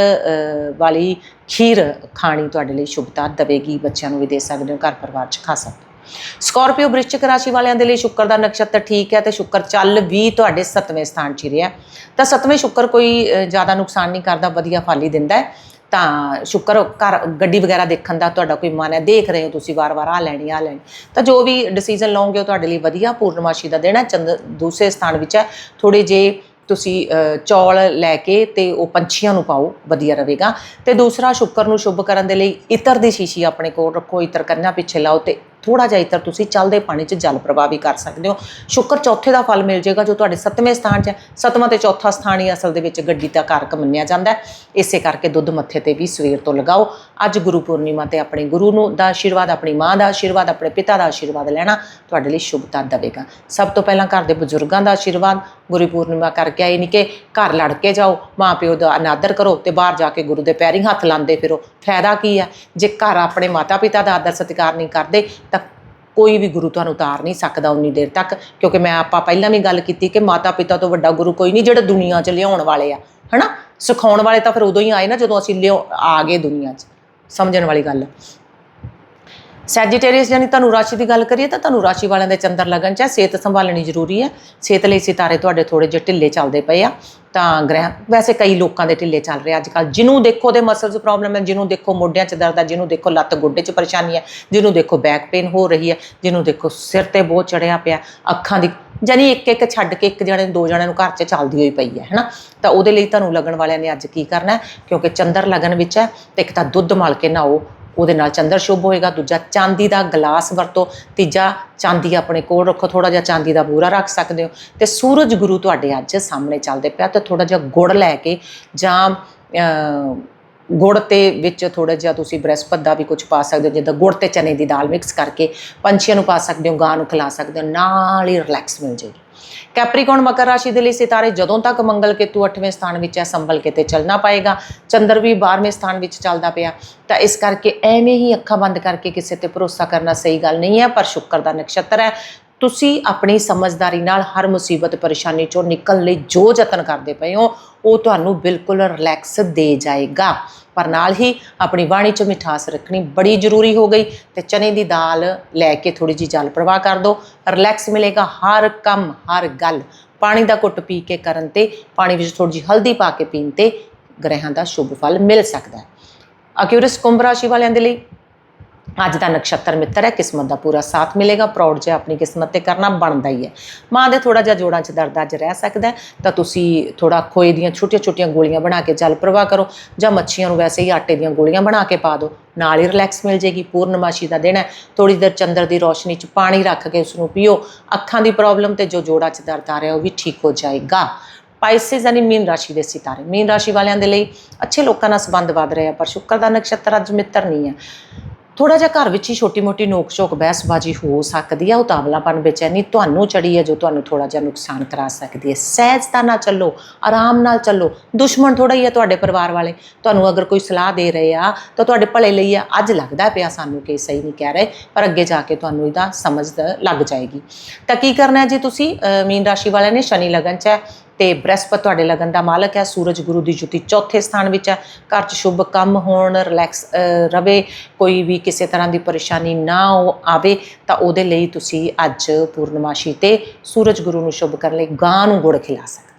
ਵਾਲੀ ਖੀਰ ਖਾਣੀ ਤੁਹਾਡੇ ਲਈ ਸ਼ੁਭਤਾ ਦੇਵੇਗੀ, ਬੱਚਿਆਂ ਨੂੰ ਵੀ ਦੇ ਸਕਦੇ ਹੋ, ਘਰ ਪਰਿਵਾਰ 'ਚ ਖਾ ਸਕਦੇ ਹੋ। ਸਕਾਰਪੀਓ ਬ੍ਰਿਸ਼ਚਿਕ ਰਾਸ਼ੀ ਵਾਲਿਆਂ ਦੇ ਲਈ ਸ਼ੁੱਕਰ ਦਾ ਨਕਸ਼ਤਰ ਠੀਕ ਹੈ ਤੇ ਸ਼ੁੱਕਰ ਚੱਲ ਵੀ ਤੁਹਾਡੇ 7ਵੇਂ ਸਥਾਨ 'ਚ ਹੀ ਰਿਹਾ। ਤਾਂ 7ਵੇਂ ਸ਼ੁੱਕਰ ਕੋਈ ਜ਼ਿਆਦਾ ਨੁਕਸਾਨ ਨਹੀਂ ਕਰਦਾ, ਵਧੀਆ ਫਲ ਹੀ ਦਿੰਦਾ ਹੈ। ਤਾਂ ਸ਼ੁੱਕਰ ਘਰ ਗੱਡੀ ਵਗੈਰਾ ਦੇਖਣ ਦਾ ਤੁਹਾਡਾ ਕੋਈ ਮਨ ਹੈ? ਦੇਖ ਰਹੇ ਹੋ ਤੁਸੀਂ ਵਾਰ-ਵਾਰ ਆ ਲੈਣੀ ਆ ਲੈਣੀ। ਤਾਂ ਜੋ ਵੀ ਡਿਸੀਜਨ ਲਓਗੇ, ਉਹ ਤੁਹਾਡੇ ਲਈ ਵਧੀਆ ਪੂਰਨਮਾਸ਼ੀ ਦਾ ਦਿਨ ਹੈ। ਚੰਦ, ਦੂਸਰੇ ਸਥਾਨ ਵਿੱਚ ਹੈ। ਥੋੜੇ ਜੇ ਤੁਸੀਂ ਚੌਲ ਲੈ ਕੇ ਤੇ ਉਹ ਪੰਛੀਆਂ ਨੂੰ ਪਾਓ, ਵਧੀਆ ਰਹੇਗਾ। ਤੇ ਦੂਸਰਾ, ਸ਼ੁੱਕਰ ਨੂੰ ਸ਼ੁਭ ਕਰਨ ਦੇ ਲਈ ਇਤਰ ਦੀ ਸ਼ੀਸ਼ੀ ਆਪਣੇ ਕੋਲ ਰੱਖੋ, ਇਤਰ ਕੰਨਾਂ ਪਿੱਛੇ ਲਾਓ ਤੇ ਥੋੜਾ ਜਿਹਾ ਇਤਰ ਤੁਸੀਂ ਚੱਲਦੇ ਪਾਣੀ 'ਚ ਜਲ ਪ੍ਰਵਾਹ ਵੀ ਕਰ ਸਕਦੇ ਹੋ। ਸ਼ੁੱਕਰ ਚੌਥੇ ਦਾ ਫਲ ਮਿਲ ਜਾਏਗਾ ਜੋ ਤੁਹਾਡੇ ਸੱਤਵੇਂ ਸਥਾਨ 'ਚ ਹੈ। ਸੱਤਵਾਂ ਤੇ ਚੌਥਾ ਸਥਾਨ ਹੀ ਅਸਲ ਦੇ ਵਿੱਚ ਗੱਡੀ ਦਾ ਕਾਰਕ ਮੰਨਿਆ ਜਾਂਦਾ ਇਸੇ ਕਰਕੇ ਦੁੱਧ ਮੱਥੇ ਤੇ ਵੀ ਸਵੇਰ ਤੋਂ ਲਗਾਓ। ਅੱਜ ਗੁਰੂ ਪੂਰਨਿਮਾ ਤੇ ਆਪਣੇ ਗੁਰੂ ਨੂੰ ਦਾ ਆਸ਼ੀਰਵਾਦ, ਆਪਣੀ ਮਾਂ ਦਾ ਆਸ਼ੀਰਵਾਦ, ਆਪਣੇ ਪਿਤਾ ਦਾ ਆਸ਼ੀਰਵਾਦ ਲੈਣਾ ਤੁਹਾਡੇ ਲਈ ਸ਼ੁਭਤਾ ਦੇਵੇਗਾ ਸਭ ਤੋਂ ਪਹਿਲਾਂ ਘਰ ਦੇ ਬਜ਼ੁਰਗਾਂ ਦਾ ਆਸ਼ੀਰਵਾਦ, ਗੁਰੂ ਪੂਰਨਿਮਾ ਕਰਕੇ ਆਏ ਨਹੀਂ ਕਿ ਘਰ ਲੜ ਕੇ ਜਾਓ ਮਾਂ ਪਿਓ ਦਾ ਅਨਾਦਰ ਕਰੋ ਤੇ ਬਾਹਰ ਜਾ ਕੇ ਗੁਰੂ ਦੇ ਪੈਰੀਂ ਹੱਥ ਲਾਉਂਦੇ ਫਿਰੋ। ਫਾਇਦਾ ਕੀ ਹੈ? ਜੇ ਘਰ ਆਪਣੇ ਮਾਤਾ ਪਿਤਾ ਦਾ ਆਦਰ ਸਤਿਕਾਰ ਨਹੀਂ ਕਰਦੇ, ਤਾਂ ਕੋਈ ਵੀ ਗੁਰੂ ਤੁਹਾਨੂੰ ਉਤਾਰ ਨਹੀਂ ਸਕਦਾ ਉਨੀ ਦੇਰ ਤੱਕ। ਕਿਉਂਕਿ ਮੈਂ ਆਪਾਂ ਪਹਿਲਾਂ ਵੀ ਗੱਲ ਕੀਤੀ ਕਿ ਮਾਤਾ ਪਿਤਾ ਤੋਂ ਵੱਡਾ ਗੁਰੂ ਕੋਈ ਨਹੀਂ, ਜਿਹੜਾ ਦੁਨੀਆ 'ਚ ਲਿਆਉਣ ਵਾਲੇ ਆ। ਹਨਾ? ਸਿਖਾਉਣ ਵਾਲੇ ਤਾਂ ਫਿਰ ਉਦੋਂ ਹੀ ਆਏ ਨਾ ਜਦੋਂ ਅਸੀਂ ਲਿਓ, ਆ ਗਏ ਦੁਨੀਆ 'ਚ। ਸਮਝਣ ਵਾਲੀ ਗੱਲ। ਸੈਜੀਟੇਰੀਅਸ ਯਾਨੀ ਤੁਹਾਨੂੰ ਰਾਸ਼ੀ ਦੀ ਗੱਲ ਕਰੀਏ ਤਾਂ ਤੁਹਾਨੂੰ ਰਾਸ਼ੀ ਵਾਲਿਆਂ ਦੇ ਚੰਦਰ ਲੱਗਣ ਚ ਹੈ, ਸਿਹਤ ਸੰਭਾਲਣੀ ਜ਼ਰੂਰੀ ਹੈ ਸਿਹਤ ਲਈ ਸਿਤਾਰੇ ਤੁਹਾਡੇ ਥੋੜੇ ਜਿਹੇ ਢਿੱਲੇ ਚੱਲਦੇ ਪਏ ਆ। ਤਾਂ ਗ੍ਰਹਿ ਵੈਸੇ ਕਈ ਲੋਕਾਂ ਦੇ ਢਿੱਲੇ ਚੱਲ ਰਹੇ ਅੱਜ ਕੱਲ ਜਿਹਨੂੰ ਦੇਖੋ ਦੇ ਮਸਲਸ ਪ੍ਰੋਬਲਮ ਹੈ ਜਿਹਨੂੰ ਦੇਖੋ ਮੋਢਿਆਂ 'ਚ ਦਰਦ ਹੈ ਜਿਹਨੂੰ ਦੇਖੋ ਲੱਤ ਗੋਡੇ 'ਚ ਪਰੇਸ਼ਾਨੀ ਹੈ ਜਿਹਨੂੰ ਦੇਖੋ ਬੈਕ ਪੇਨ ਹੋ ਰਹੀ ਹੈ ਜਿਹਨੂੰ ਦੇਖੋ ਸਿਰ ਤੇ ਬਹੁਤ ਚੜਿਆ ਪਿਆ ਅੱਖਾਂ ਦੀ ਜਾਨੀ ਇੱਕ ਇੱਕ ਛੱਡ ਕੇ ਇੱਕ ਜਣੇ ਦੋ ਜਣਿਆਂ ਨੂੰ ਘਰ 'ਚ ਚੱਲਦੀ ਹੋਈ ਪਈ ਹੈ, ਹੈਨਾ? ਤਾਂ ਉਹਦੇ ਲਈ ਤੁਹਾਨੂੰ ਲੱਗਣ ਵਾਲਿਆਂ ਨੇ ਅੱਜ ਕੀ ਕਰਨਾ ਕਿਉਂਕਿ ਚੰਦਰ ਲਗਨ ਵਿੱਚ ਹੈ ਤੇ ਇੱਕ ਤਾਂ ਦੁੱਧ ਮਲ ਕੇ ਨਹਾਓ, ਉਹਦੇ ਨਾਲ ਚੰਦਰ ਸ਼ੁਭ ਹੋਏਗਾ, ਦੂਜਾ ਚਾਂਦੀ ਦਾ ਗਲਾਸ ਵਰਤੋ, ਤੀਜਾ ਚਾਂਦੀ ਆਪਣੇ ਕੋਲ ਰੱਖੋ ਥੋੜਾ ਜਿਹਾ ਚਾਂਦੀ ਦਾ ਬੂਰਾ ਰੱਖ ਸਕਦੇ ਹੋ ਤੇ ਸੂਰਜ ਗੁਰੂ ਤੁਹਾਡੇ ਅੱਜ ਸਾਹਮਣੇ ਚੱਲਦੇ ਪਿਆ ਤੇ ਥੋੜਾ ਜਿਹਾ ਗੁੜ ਲੈ ਕੇ ਜਾਂ ਗੁੜ ਤੇ ਵਿੱਚ ਥੋੜਾ ਜਿਹਾ ਤੁਸੀਂ ਬ੍ਰਹਸਪਤ ਦਾ ਵੀ ਕੁਝ ਪਾ ਸਕਦੇ ਹੋ, ਜਿੱਦਾਂ ਗੁੜ ਤੇ ਚਨੇ ਦੀ ਦਾਲ ਮਿਕਸ ਕਰਕੇ ਪੰਛੀਆਂ ਨੂੰ ਪਾ ਸਕਦੇ ਹੋ, ਗਾਂ ਨੂੰ ਖਿਲਾ ਸਕਦੇ ਹੋ, ਨਾਲ ਹੀ ਰਿਲੈਕਸ ਮਿਲ ਜਾਏਗੀ। ਕੈਪਰੀਕੌਨ ਮਕਰ ਰਾਸ਼ੀ ਦੇ ਲਈ ਸਿਤਾਰੇ ਜਦੋਂ ਤੱਕ ਮੰਗਲ ਕੇਤੂ 8ਵੇਂ ਸਥਾਨ ਵਿੱਚ ਹੈ, ਸੰਭਲ ਕੇ ਤੇ ਚੱਲਣਾ ਪਏਗਾ। ਚੰਦਰ ਵੀ 12ਵੇਂ ਸਥਾਨ ਵਿੱਚ ਚੱਲਦਾ ਪਿਆ, ਤਾਂ ਇਸ ਕਰਕੇ ਐਵੇਂ ਹੀ ਅੱਖਾਂ ਬੰਦ ਕਰਕੇ ਕਿਸੇ ਤੇ ਭਰੋਸਾ ਕਰਨਾ ਸਹੀ ਗੱਲ ਨਹੀਂ ਹੈ, ਪਰ ਸ਼ੁੱਕਰ ਦਾ ਨਕਸ਼ਤਰ ਹੈ। ਤੁਸੀਂ ਆਪਣੀ ਸਮਝਦਾਰੀ ਨਾਲ ਹਰ ਮੁਸੀਬਤ ਪਰੇਸ਼ਾਨੀ ਚੋਂ ਨਿਕਲਣ ਲਈ ਜੋ ਯਤਨ ਕਰਦੇ ਪਏ ਹੋ, ਉਹ ਤੁਹਾਨੂੰ ਬਿਲਕੁਲ ਰਿਲੈਕਸ ਦੇ ਜਾਏਗਾ। ਪਰ ਨਾਲ ਹੀ ਆਪਣੀ ਬਾਣੀ 'ਚ ਮਿਠਾਸ ਰੱਖਣੀ ਬੜੀ ਜ਼ਰੂਰੀ ਹੋ ਗਈ ਤੇ ਚਨੇ ਦੀ ਦਾਲ ਲੈ ਕੇ ਥੋੜੀ ਜੀ ਜਲ ਪ੍ਰਵਾਹ ਕਰ ਦਿਓ। ਰਿਲੈਕਸ ਮਿਲੇਗਾ ਹਰ ਕੰਮ, ਹਰ ਗੱਲ। ਪਾਣੀ ਦਾ ਘੁੱਟ ਪੀ ਕੇ ਕਰਨ ਤੇ, ਪਾਣੀ ਵਿੱਚ ਥੋੜੀ ਜੀ ਹਲਦੀ ਪਾ ਕੇ ਪੀਣ ਤੇ ਗ੍ਰਹਿਾਂ ਦਾ ਸ਼ੁਭ ਫਲ ਮਿਲ ਸਕਦਾ ਹੈ। ਅਕਿਊਰਸ ਕੁੰਭ ਰਾਸ਼ੀ ਵਾਲਿਆਂ ਦੇ ਲਈ ਅੱਜ ਦਾ ਨਕਸ਼ਤਰ ਮਿੱਤਰ ਹੈ, ਕਿਸਮਤ ਦਾ ਪੂਰਾ ਸਾਥ ਮਿਲੇਗਾ ਪ੍ਰਾਊਡ ਜੇ ਆਪਣੀ ਕਿਸਮਤ ਤੇ ਕਰਨਾ ਬਣਦਾ ਹੀ ਹੈ। ਮਾਂ ਦੇ ਥੋੜਾ ਜਿਹਾ ਜੋੜਾਂ 'ਚ ਦਰਦ ਅੱਜ ਰਹਿ ਸਕਦਾ ਤਾਂ ਤੁਸੀਂ ਥੋੜਾ ਖੋਏ ਦੀਆਂ ਛੋਟੀਆਂ-ਛੋਟੀਆਂ ਗੋਲੀਆਂ ਬਣਾ ਕੇ ਜਲ ਪ੍ਰਵਾਹ ਕਰੋ, ਜਾਂ ਮੱਛੀਆਂ ਨੂੰ ਵੈਸੇ ਹੀ ਆਟੇ ਦੀਆਂ ਗੋਲੀਆਂ ਬਣਾ ਕੇ ਪਾ ਦਿਓ, ਨਾਲ ਹੀ ਰਿਲੈਕਸ ਮਿਲ ਜੇਗੀ, ਪੂਰਨਮਾਸ਼ੀ ਦਾ ਦਿਨ ਹੈ। ਥੋੜੀ ਦੇਰ ਚੰਦਰ ਦੀ ਰੋਸ਼ਨੀ 'ਚ ਪਾਣੀ ਰੱਖ ਕੇ ਉਸ ਨੂੰ ਪੀਓ, ਅੱਖਾਂ ਦੀ ਪ੍ਰੋਬਲਮ ਤੇ ਜੋ ਜੋੜਾਂ 'ਚ ਦਰਦ ਆ ਰਿਹਾ ਉਹ ਵੀ ਠੀਕ ਹੋ ਜਾਏਗਾ। ਪਾਈਸਿਸ ਯਾਨੀ ਮੀਨ ਰਾਸ਼ੀ ਦੇ ਸਿਤਾਰੇ, ਮੀਨ ਰਾਸ਼ੀ ਵਾਲਿਆਂ ਦੇ ਲਈ ਅੱਛੇ ਲੋਕਾਂ ਨਾਲ ਸੰਬੰਧ ਵਧ ਰਿਹਾ ਪਰ ਸ਼ੁੱਕਰ ਦਾ ਨਕਸ਼ਤਰ ਅੱਜ ਮਿੱਤਰ ਨਹੀਂ ਹੈ। ਥੋੜਾ ਜਿਹਾ ਘਰ ਵਿੱਚ ਹੀ ਛੋਟੀ-ਮੋਟੀ ਨੋਕ-ਝੋਕ, ਬਹਿਸਬਾਜ਼ੀ ਹੋ ਸਕਦੀ ਹੈ। ਉਤਾਵਲਾਪਨ ਬੇਚੈਨੀ ਤੁਹਾਨੂੰ ਚੜੀ ਹੈ ਜੋ ਤੁਹਾਨੂੰ ਥੋੜਾ ਜਿਹਾ ਨੁਕਸਾਨ ਕਰਾ ਸਕਦੀ ਹੈ। ਸਹਿਜਤਾ ਨਾਲ ਚੱਲੋ, ਆਰਾਮ ਨਾਲ ਚੱਲੋ। ਦੁਸ਼ਮਣ ਥੋੜਾ ਹੀ ਹੈ ਤੁਹਾਡੇ ਪਰਿਵਾਰ ਵਾਲੇ। ਤੁਹਾਨੂੰ ਅਗਰ ਕੋਈ ਸਲਾਹ ਦੇ ਰਹੇ ਆ, ਤਾਂ ਤੁਹਾਡੇ ਭਲੇ ਲਈ ਆ। ਅੱਜ ਲੱਗਦਾ ਪਿਆ ਸਾਨੂੰ ਕਿ ਸਹੀ ਨਹੀਂ ਕਹਿ ਰਹੇ, ਪਰ ਅੱਗੇ ਜਾ ਕੇ ਤੁਹਾਨੂੰ ਇਹਦਾ ਸਮਝ ਲੱਗ ਜਾਏਗੀ। ਤਾਂ ਕੀ ਕਰਨਾ ਹੈ ਜੀ ਤੁਸੀਂ? ਮੀਨ ਰਾਸ਼ੀ ਵਾਲਿਆਂ ਨੇ ਸ਼ਨੀ ਲਗਨ ਚ ਹੈ। ਤੇ ਬ੍ਰਹਸਪਤ ਤੁਹਾਡੇ ਲਗਨ ਦਾ ਮਾਲਕ ਹੈ। ਸੂਰਜ ਗੁਰੂ ਦੀ ਜੁਤੀ ਚੌਥੇ ਸਥਾਨ ਵਿੱਚ ਹੈ। ਘਰ 'ਚ ਸ਼ੁਭ ਕੰਮ ਹੋਣ ਰਿਲੈਕਸ ਰਵੇ, ਕੋਈ ਵੀ ਕਿਸੇ ਤਰ੍ਹਾਂ ਦੀ ਪਰੇਸ਼ਾਨੀ ਨਾ ਉਹ ਆਵੇ, ਤਾਂ ਉਹਦੇ ਲਈ ਤੁਸੀਂ ਅੱਜ ਪੂਰਨਮਾਸ਼ੀ ਤੇ ਸੂਰਜ ਗੁਰੂ ਨੂੰ ਸ਼ੁਭ ਕਰਨ ਲਈ ਗਾਂ ਨੂੰ ਗੁੜ ਖਿਲਾ ਸਕਦੇ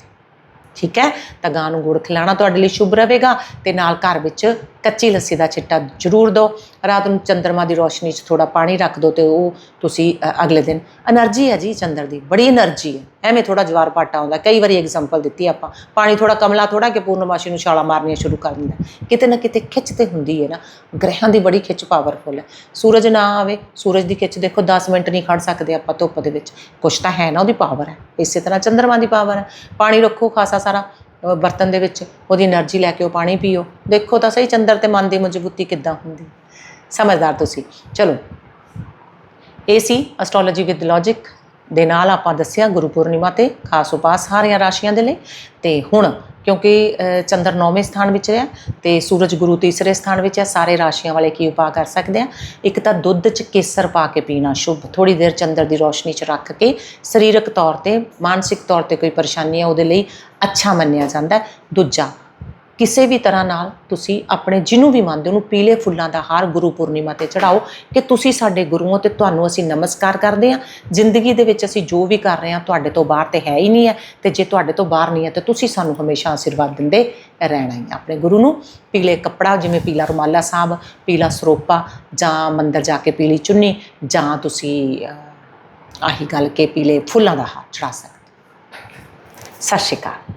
ਠੀਕ ਹੈ? ਤਾਂ ਗਾਂ ਨੂੰ ਗੁੜ ਖਿਲਾਣਾ ਤੁਹਾਡੇ ਲਈ ਸ਼ੁਭ ਰਹੇਗਾ ਤੇ ਨਾਲ ਘਰ ਵਿੱਚ ਕੱਚੀ ਲੱਸੀ ਦਾ ਛਿੱਟਾ ਜ਼ਰੂਰ ਦਿਓ। ਰਾਤ ਨੂੰ ਚੰਦਰਮਾ ਦੀ ਰੋਸ਼ਨੀ 'ਚ ਥੋੜਾ ਪਾਣੀ ਰੱਖ ਦਿਓ ਤੇ ਉਹ ਤੁਸੀਂ ਅਗਲੇ ਦਿਨ એનર્ਜੀ ਹੈ ਜੀ ਚੰਦਰ ਦੀ, ਬੜੀ એનર્ਜੀ ਹੈ। ਐਵੇਂ ਥੋੜਾ ਜਵਾਰ ਪਾਟਾ ਆਉਂਦਾ, ਕਈ ਵਾਰੀ ਐਗਜ਼ਾਮਪਲ ਦਿੱਤੀ ਆਪਾਂ, ਪਾਣੀ ਥੋੜਾ ਕਮਲਾ ਥੋੜਾ ਕਿ ਪੂਰਨਮਾਸ਼ੀ ਨੂੰ ਛਾਲਾ ਮਾਰਨੀਆਂ ਸ਼ੁਰੂ ਕਰ ਦਿੰਦਾ। ਕਿਤੇ ਨਾ ਕਿਤੇ ਖਿੱਚ ਤੇ ਹੁੰਦੀ ਹੈ ਨਾ, ਗ੍ਰਹਿਾਂ ਦੀ ਬੜੀ ਖਿੱਚ ਪਾਵਰਫੁਲ ਹੈ। ਸੂਰਜ ਨਾ ਆਵੇ, ਸੂਰਜ ਦੀ ਖਿੱਚ ਦੇਖੋ 10 ਮਿੰਟ ਨਹੀਂ ਖੜ ਸਕਦੇ ਆਪਾਂ ਧੁੱਪ ਦੇ ਵਿੱਚ, ਕੁਛ ਤਾਂ ਹੈ ਨਾ ਉਹਦੀ ਪਾਵਰ ਹੈ, ਇਸੇ ਤਰ੍ਹਾਂ ਚੰਦਰਮਾ ਦੀ ਪਾਵਰ ਹੈ। ਪਾਣੀ ਰੱਖੋ ਖਾਸਾ ਸਾਰਾ ਬਰਤਨ ਦੇ ਵਿੱਚ, ਉਹਦੀ એનર્ਜੀ ਲੈ ਕੇ ਉਹ ਪਾਣੀ ਪੀਓ। ਦੇਖੋ ਤਾਂ ਸਹੀ ਚੰਦਰ ਤੇ ਮਨ ਦੀ ਮਜ਼ਬੂਤੀ ਕਿੱਦਾਂ ਹੁੰਦੀ। ਸਮਝਦਾਰ ਤੁਸੀਂ। ਚਲੋ। ਇਹ ਸੀ ਐਸਟ੍ਰੋਲੋਜੀ ਵਿਦ ਲੌਜਿਕ ਦੇ ਨਾਲ ਆਪਾਂ ਦੱਸਿਆ ਗੁਰੂ ਪੂਰਨਿਮਾ ਤੇ ਖਾਸ ਉਪਾਸ ਸਾਰੀਆਂ ਰਾਸ਼ੀਆਂ ਦੇ ਲਈ। ਤੇ ਹੁਣ ਕਿਉਂਕਿ ਚੰਦਰ ਨੌਵੇਂ ਸਥਾਨ ਵਿੱਚ ਹੈ ਤੇ ਸੂਰਜ ਗੁਰੂ ਤੀਸਰੇ ਸਥਾਨ ਵਿੱਚ ਹੈ ਸਾਰੇ ਰਾਸ਼ੀਆਂ ਵਾਲੇ ਕੀ ਉਪਾਅ ਕਰ ਸਕਦੇ ਆ? ਇੱਕ ਤਾਂ ਦੁੱਧ 'ਚ ਕੇਸਰ ਪਾ ਕੇ ਪੀਣਾ ਸ਼ੁਭ। ਥੋੜੀ ਦੇਰ ਚੰਦਰ ਦੀ ਰੋਸ਼ਨੀ 'ਚ ਰੱਖ ਕੇ ਸਰੀਰਕ ਤੌਰ ਤੇ, ਮਾਨਸਿਕ ਤੌਰ ਤੇ ਕੋਈ ਪਰੇਸ਼ਾਨੀ ਹੈ ਉਹਦੇ ਲਈ ਅੱਛਾ ਮੰਨਿਆ ਜਾਂਦਾ। ਦੂਜਾ ਕਿਸੇ ਵੀ ਤਰ੍ਹਾਂ ਨਾਲ ਤੁਸੀਂ ਆਪਣੇ ਜਿਹਨੂੰ ਵੀ ਮੰਨਦੇ ਹੋ, ਉਹਨੂੰ ਪੀਲੇ ਫੁੱਲਾਂ ਦਾ ਹਾਰ ਗੁਰੂ ਪੂਰਨਿਮਾ ਤੇ ਚੜਾਓ ਕਿ ਤੁਸੀਂ ਸਾਡੇ ਗੁਰੂ ਹੋ ਤੇ ਤੁਹਾਨੂੰ ਅਸੀਂ ਨਮਸਕਾਰ ਕਰਦੇ ਹਾਂ। ਜ਼ਿੰਦਗੀ ਦੇ ਵਿੱਚ ਅਸੀਂ ਜੋ ਵੀ ਕਰ ਰਹੇ ਹਾਂ, ਤੁਹਾਡੇ ਤੋਂ ਬਾਹਰ ਤੇ ਹੈ ਹੀ ਨਹੀਂ ਹੈ ਤੇ ਜੇ ਤੁਹਾਡੇ ਤੋਂ ਬਾਹਰ ਨਹੀਂ ਹੈ ਤੇ ਤੁਸੀਂ ਸਾਨੂੰ ਹਮੇਸ਼ਾ ਆਸ਼ੀਰਵਾਦ ਦਿੰਦੇ ਰਹਿਣਾ ਹੀ ਹੈ ਆਪਣੇ ਗੁਰੂ ਨੂੰ। ਪੀਲੇ ਕੱਪੜਾ ਜਿਵੇਂ ਪੀਲਾ ਰੁਮਾਲਾ ਸਾਹਿਬ ਪੀਲਾ ਸਰੋਪਾ ਜਾਂ ਮੰਦਰ ਜਾ ਕੇ ਪੀਲੀ ਚੁੰਨੀ ਜਾਂ ਤੁਸੀਂ ਆਹੀ ਗੱਲ ਕਿ ਪੀਲੇ ਫੁੱਲਾਂ ਦਾ ਹਾਰ ਚੜਾ ਸਕਦੇ ਸਤਿ ਸ਼੍ਰੀ ਅਕਾਲ।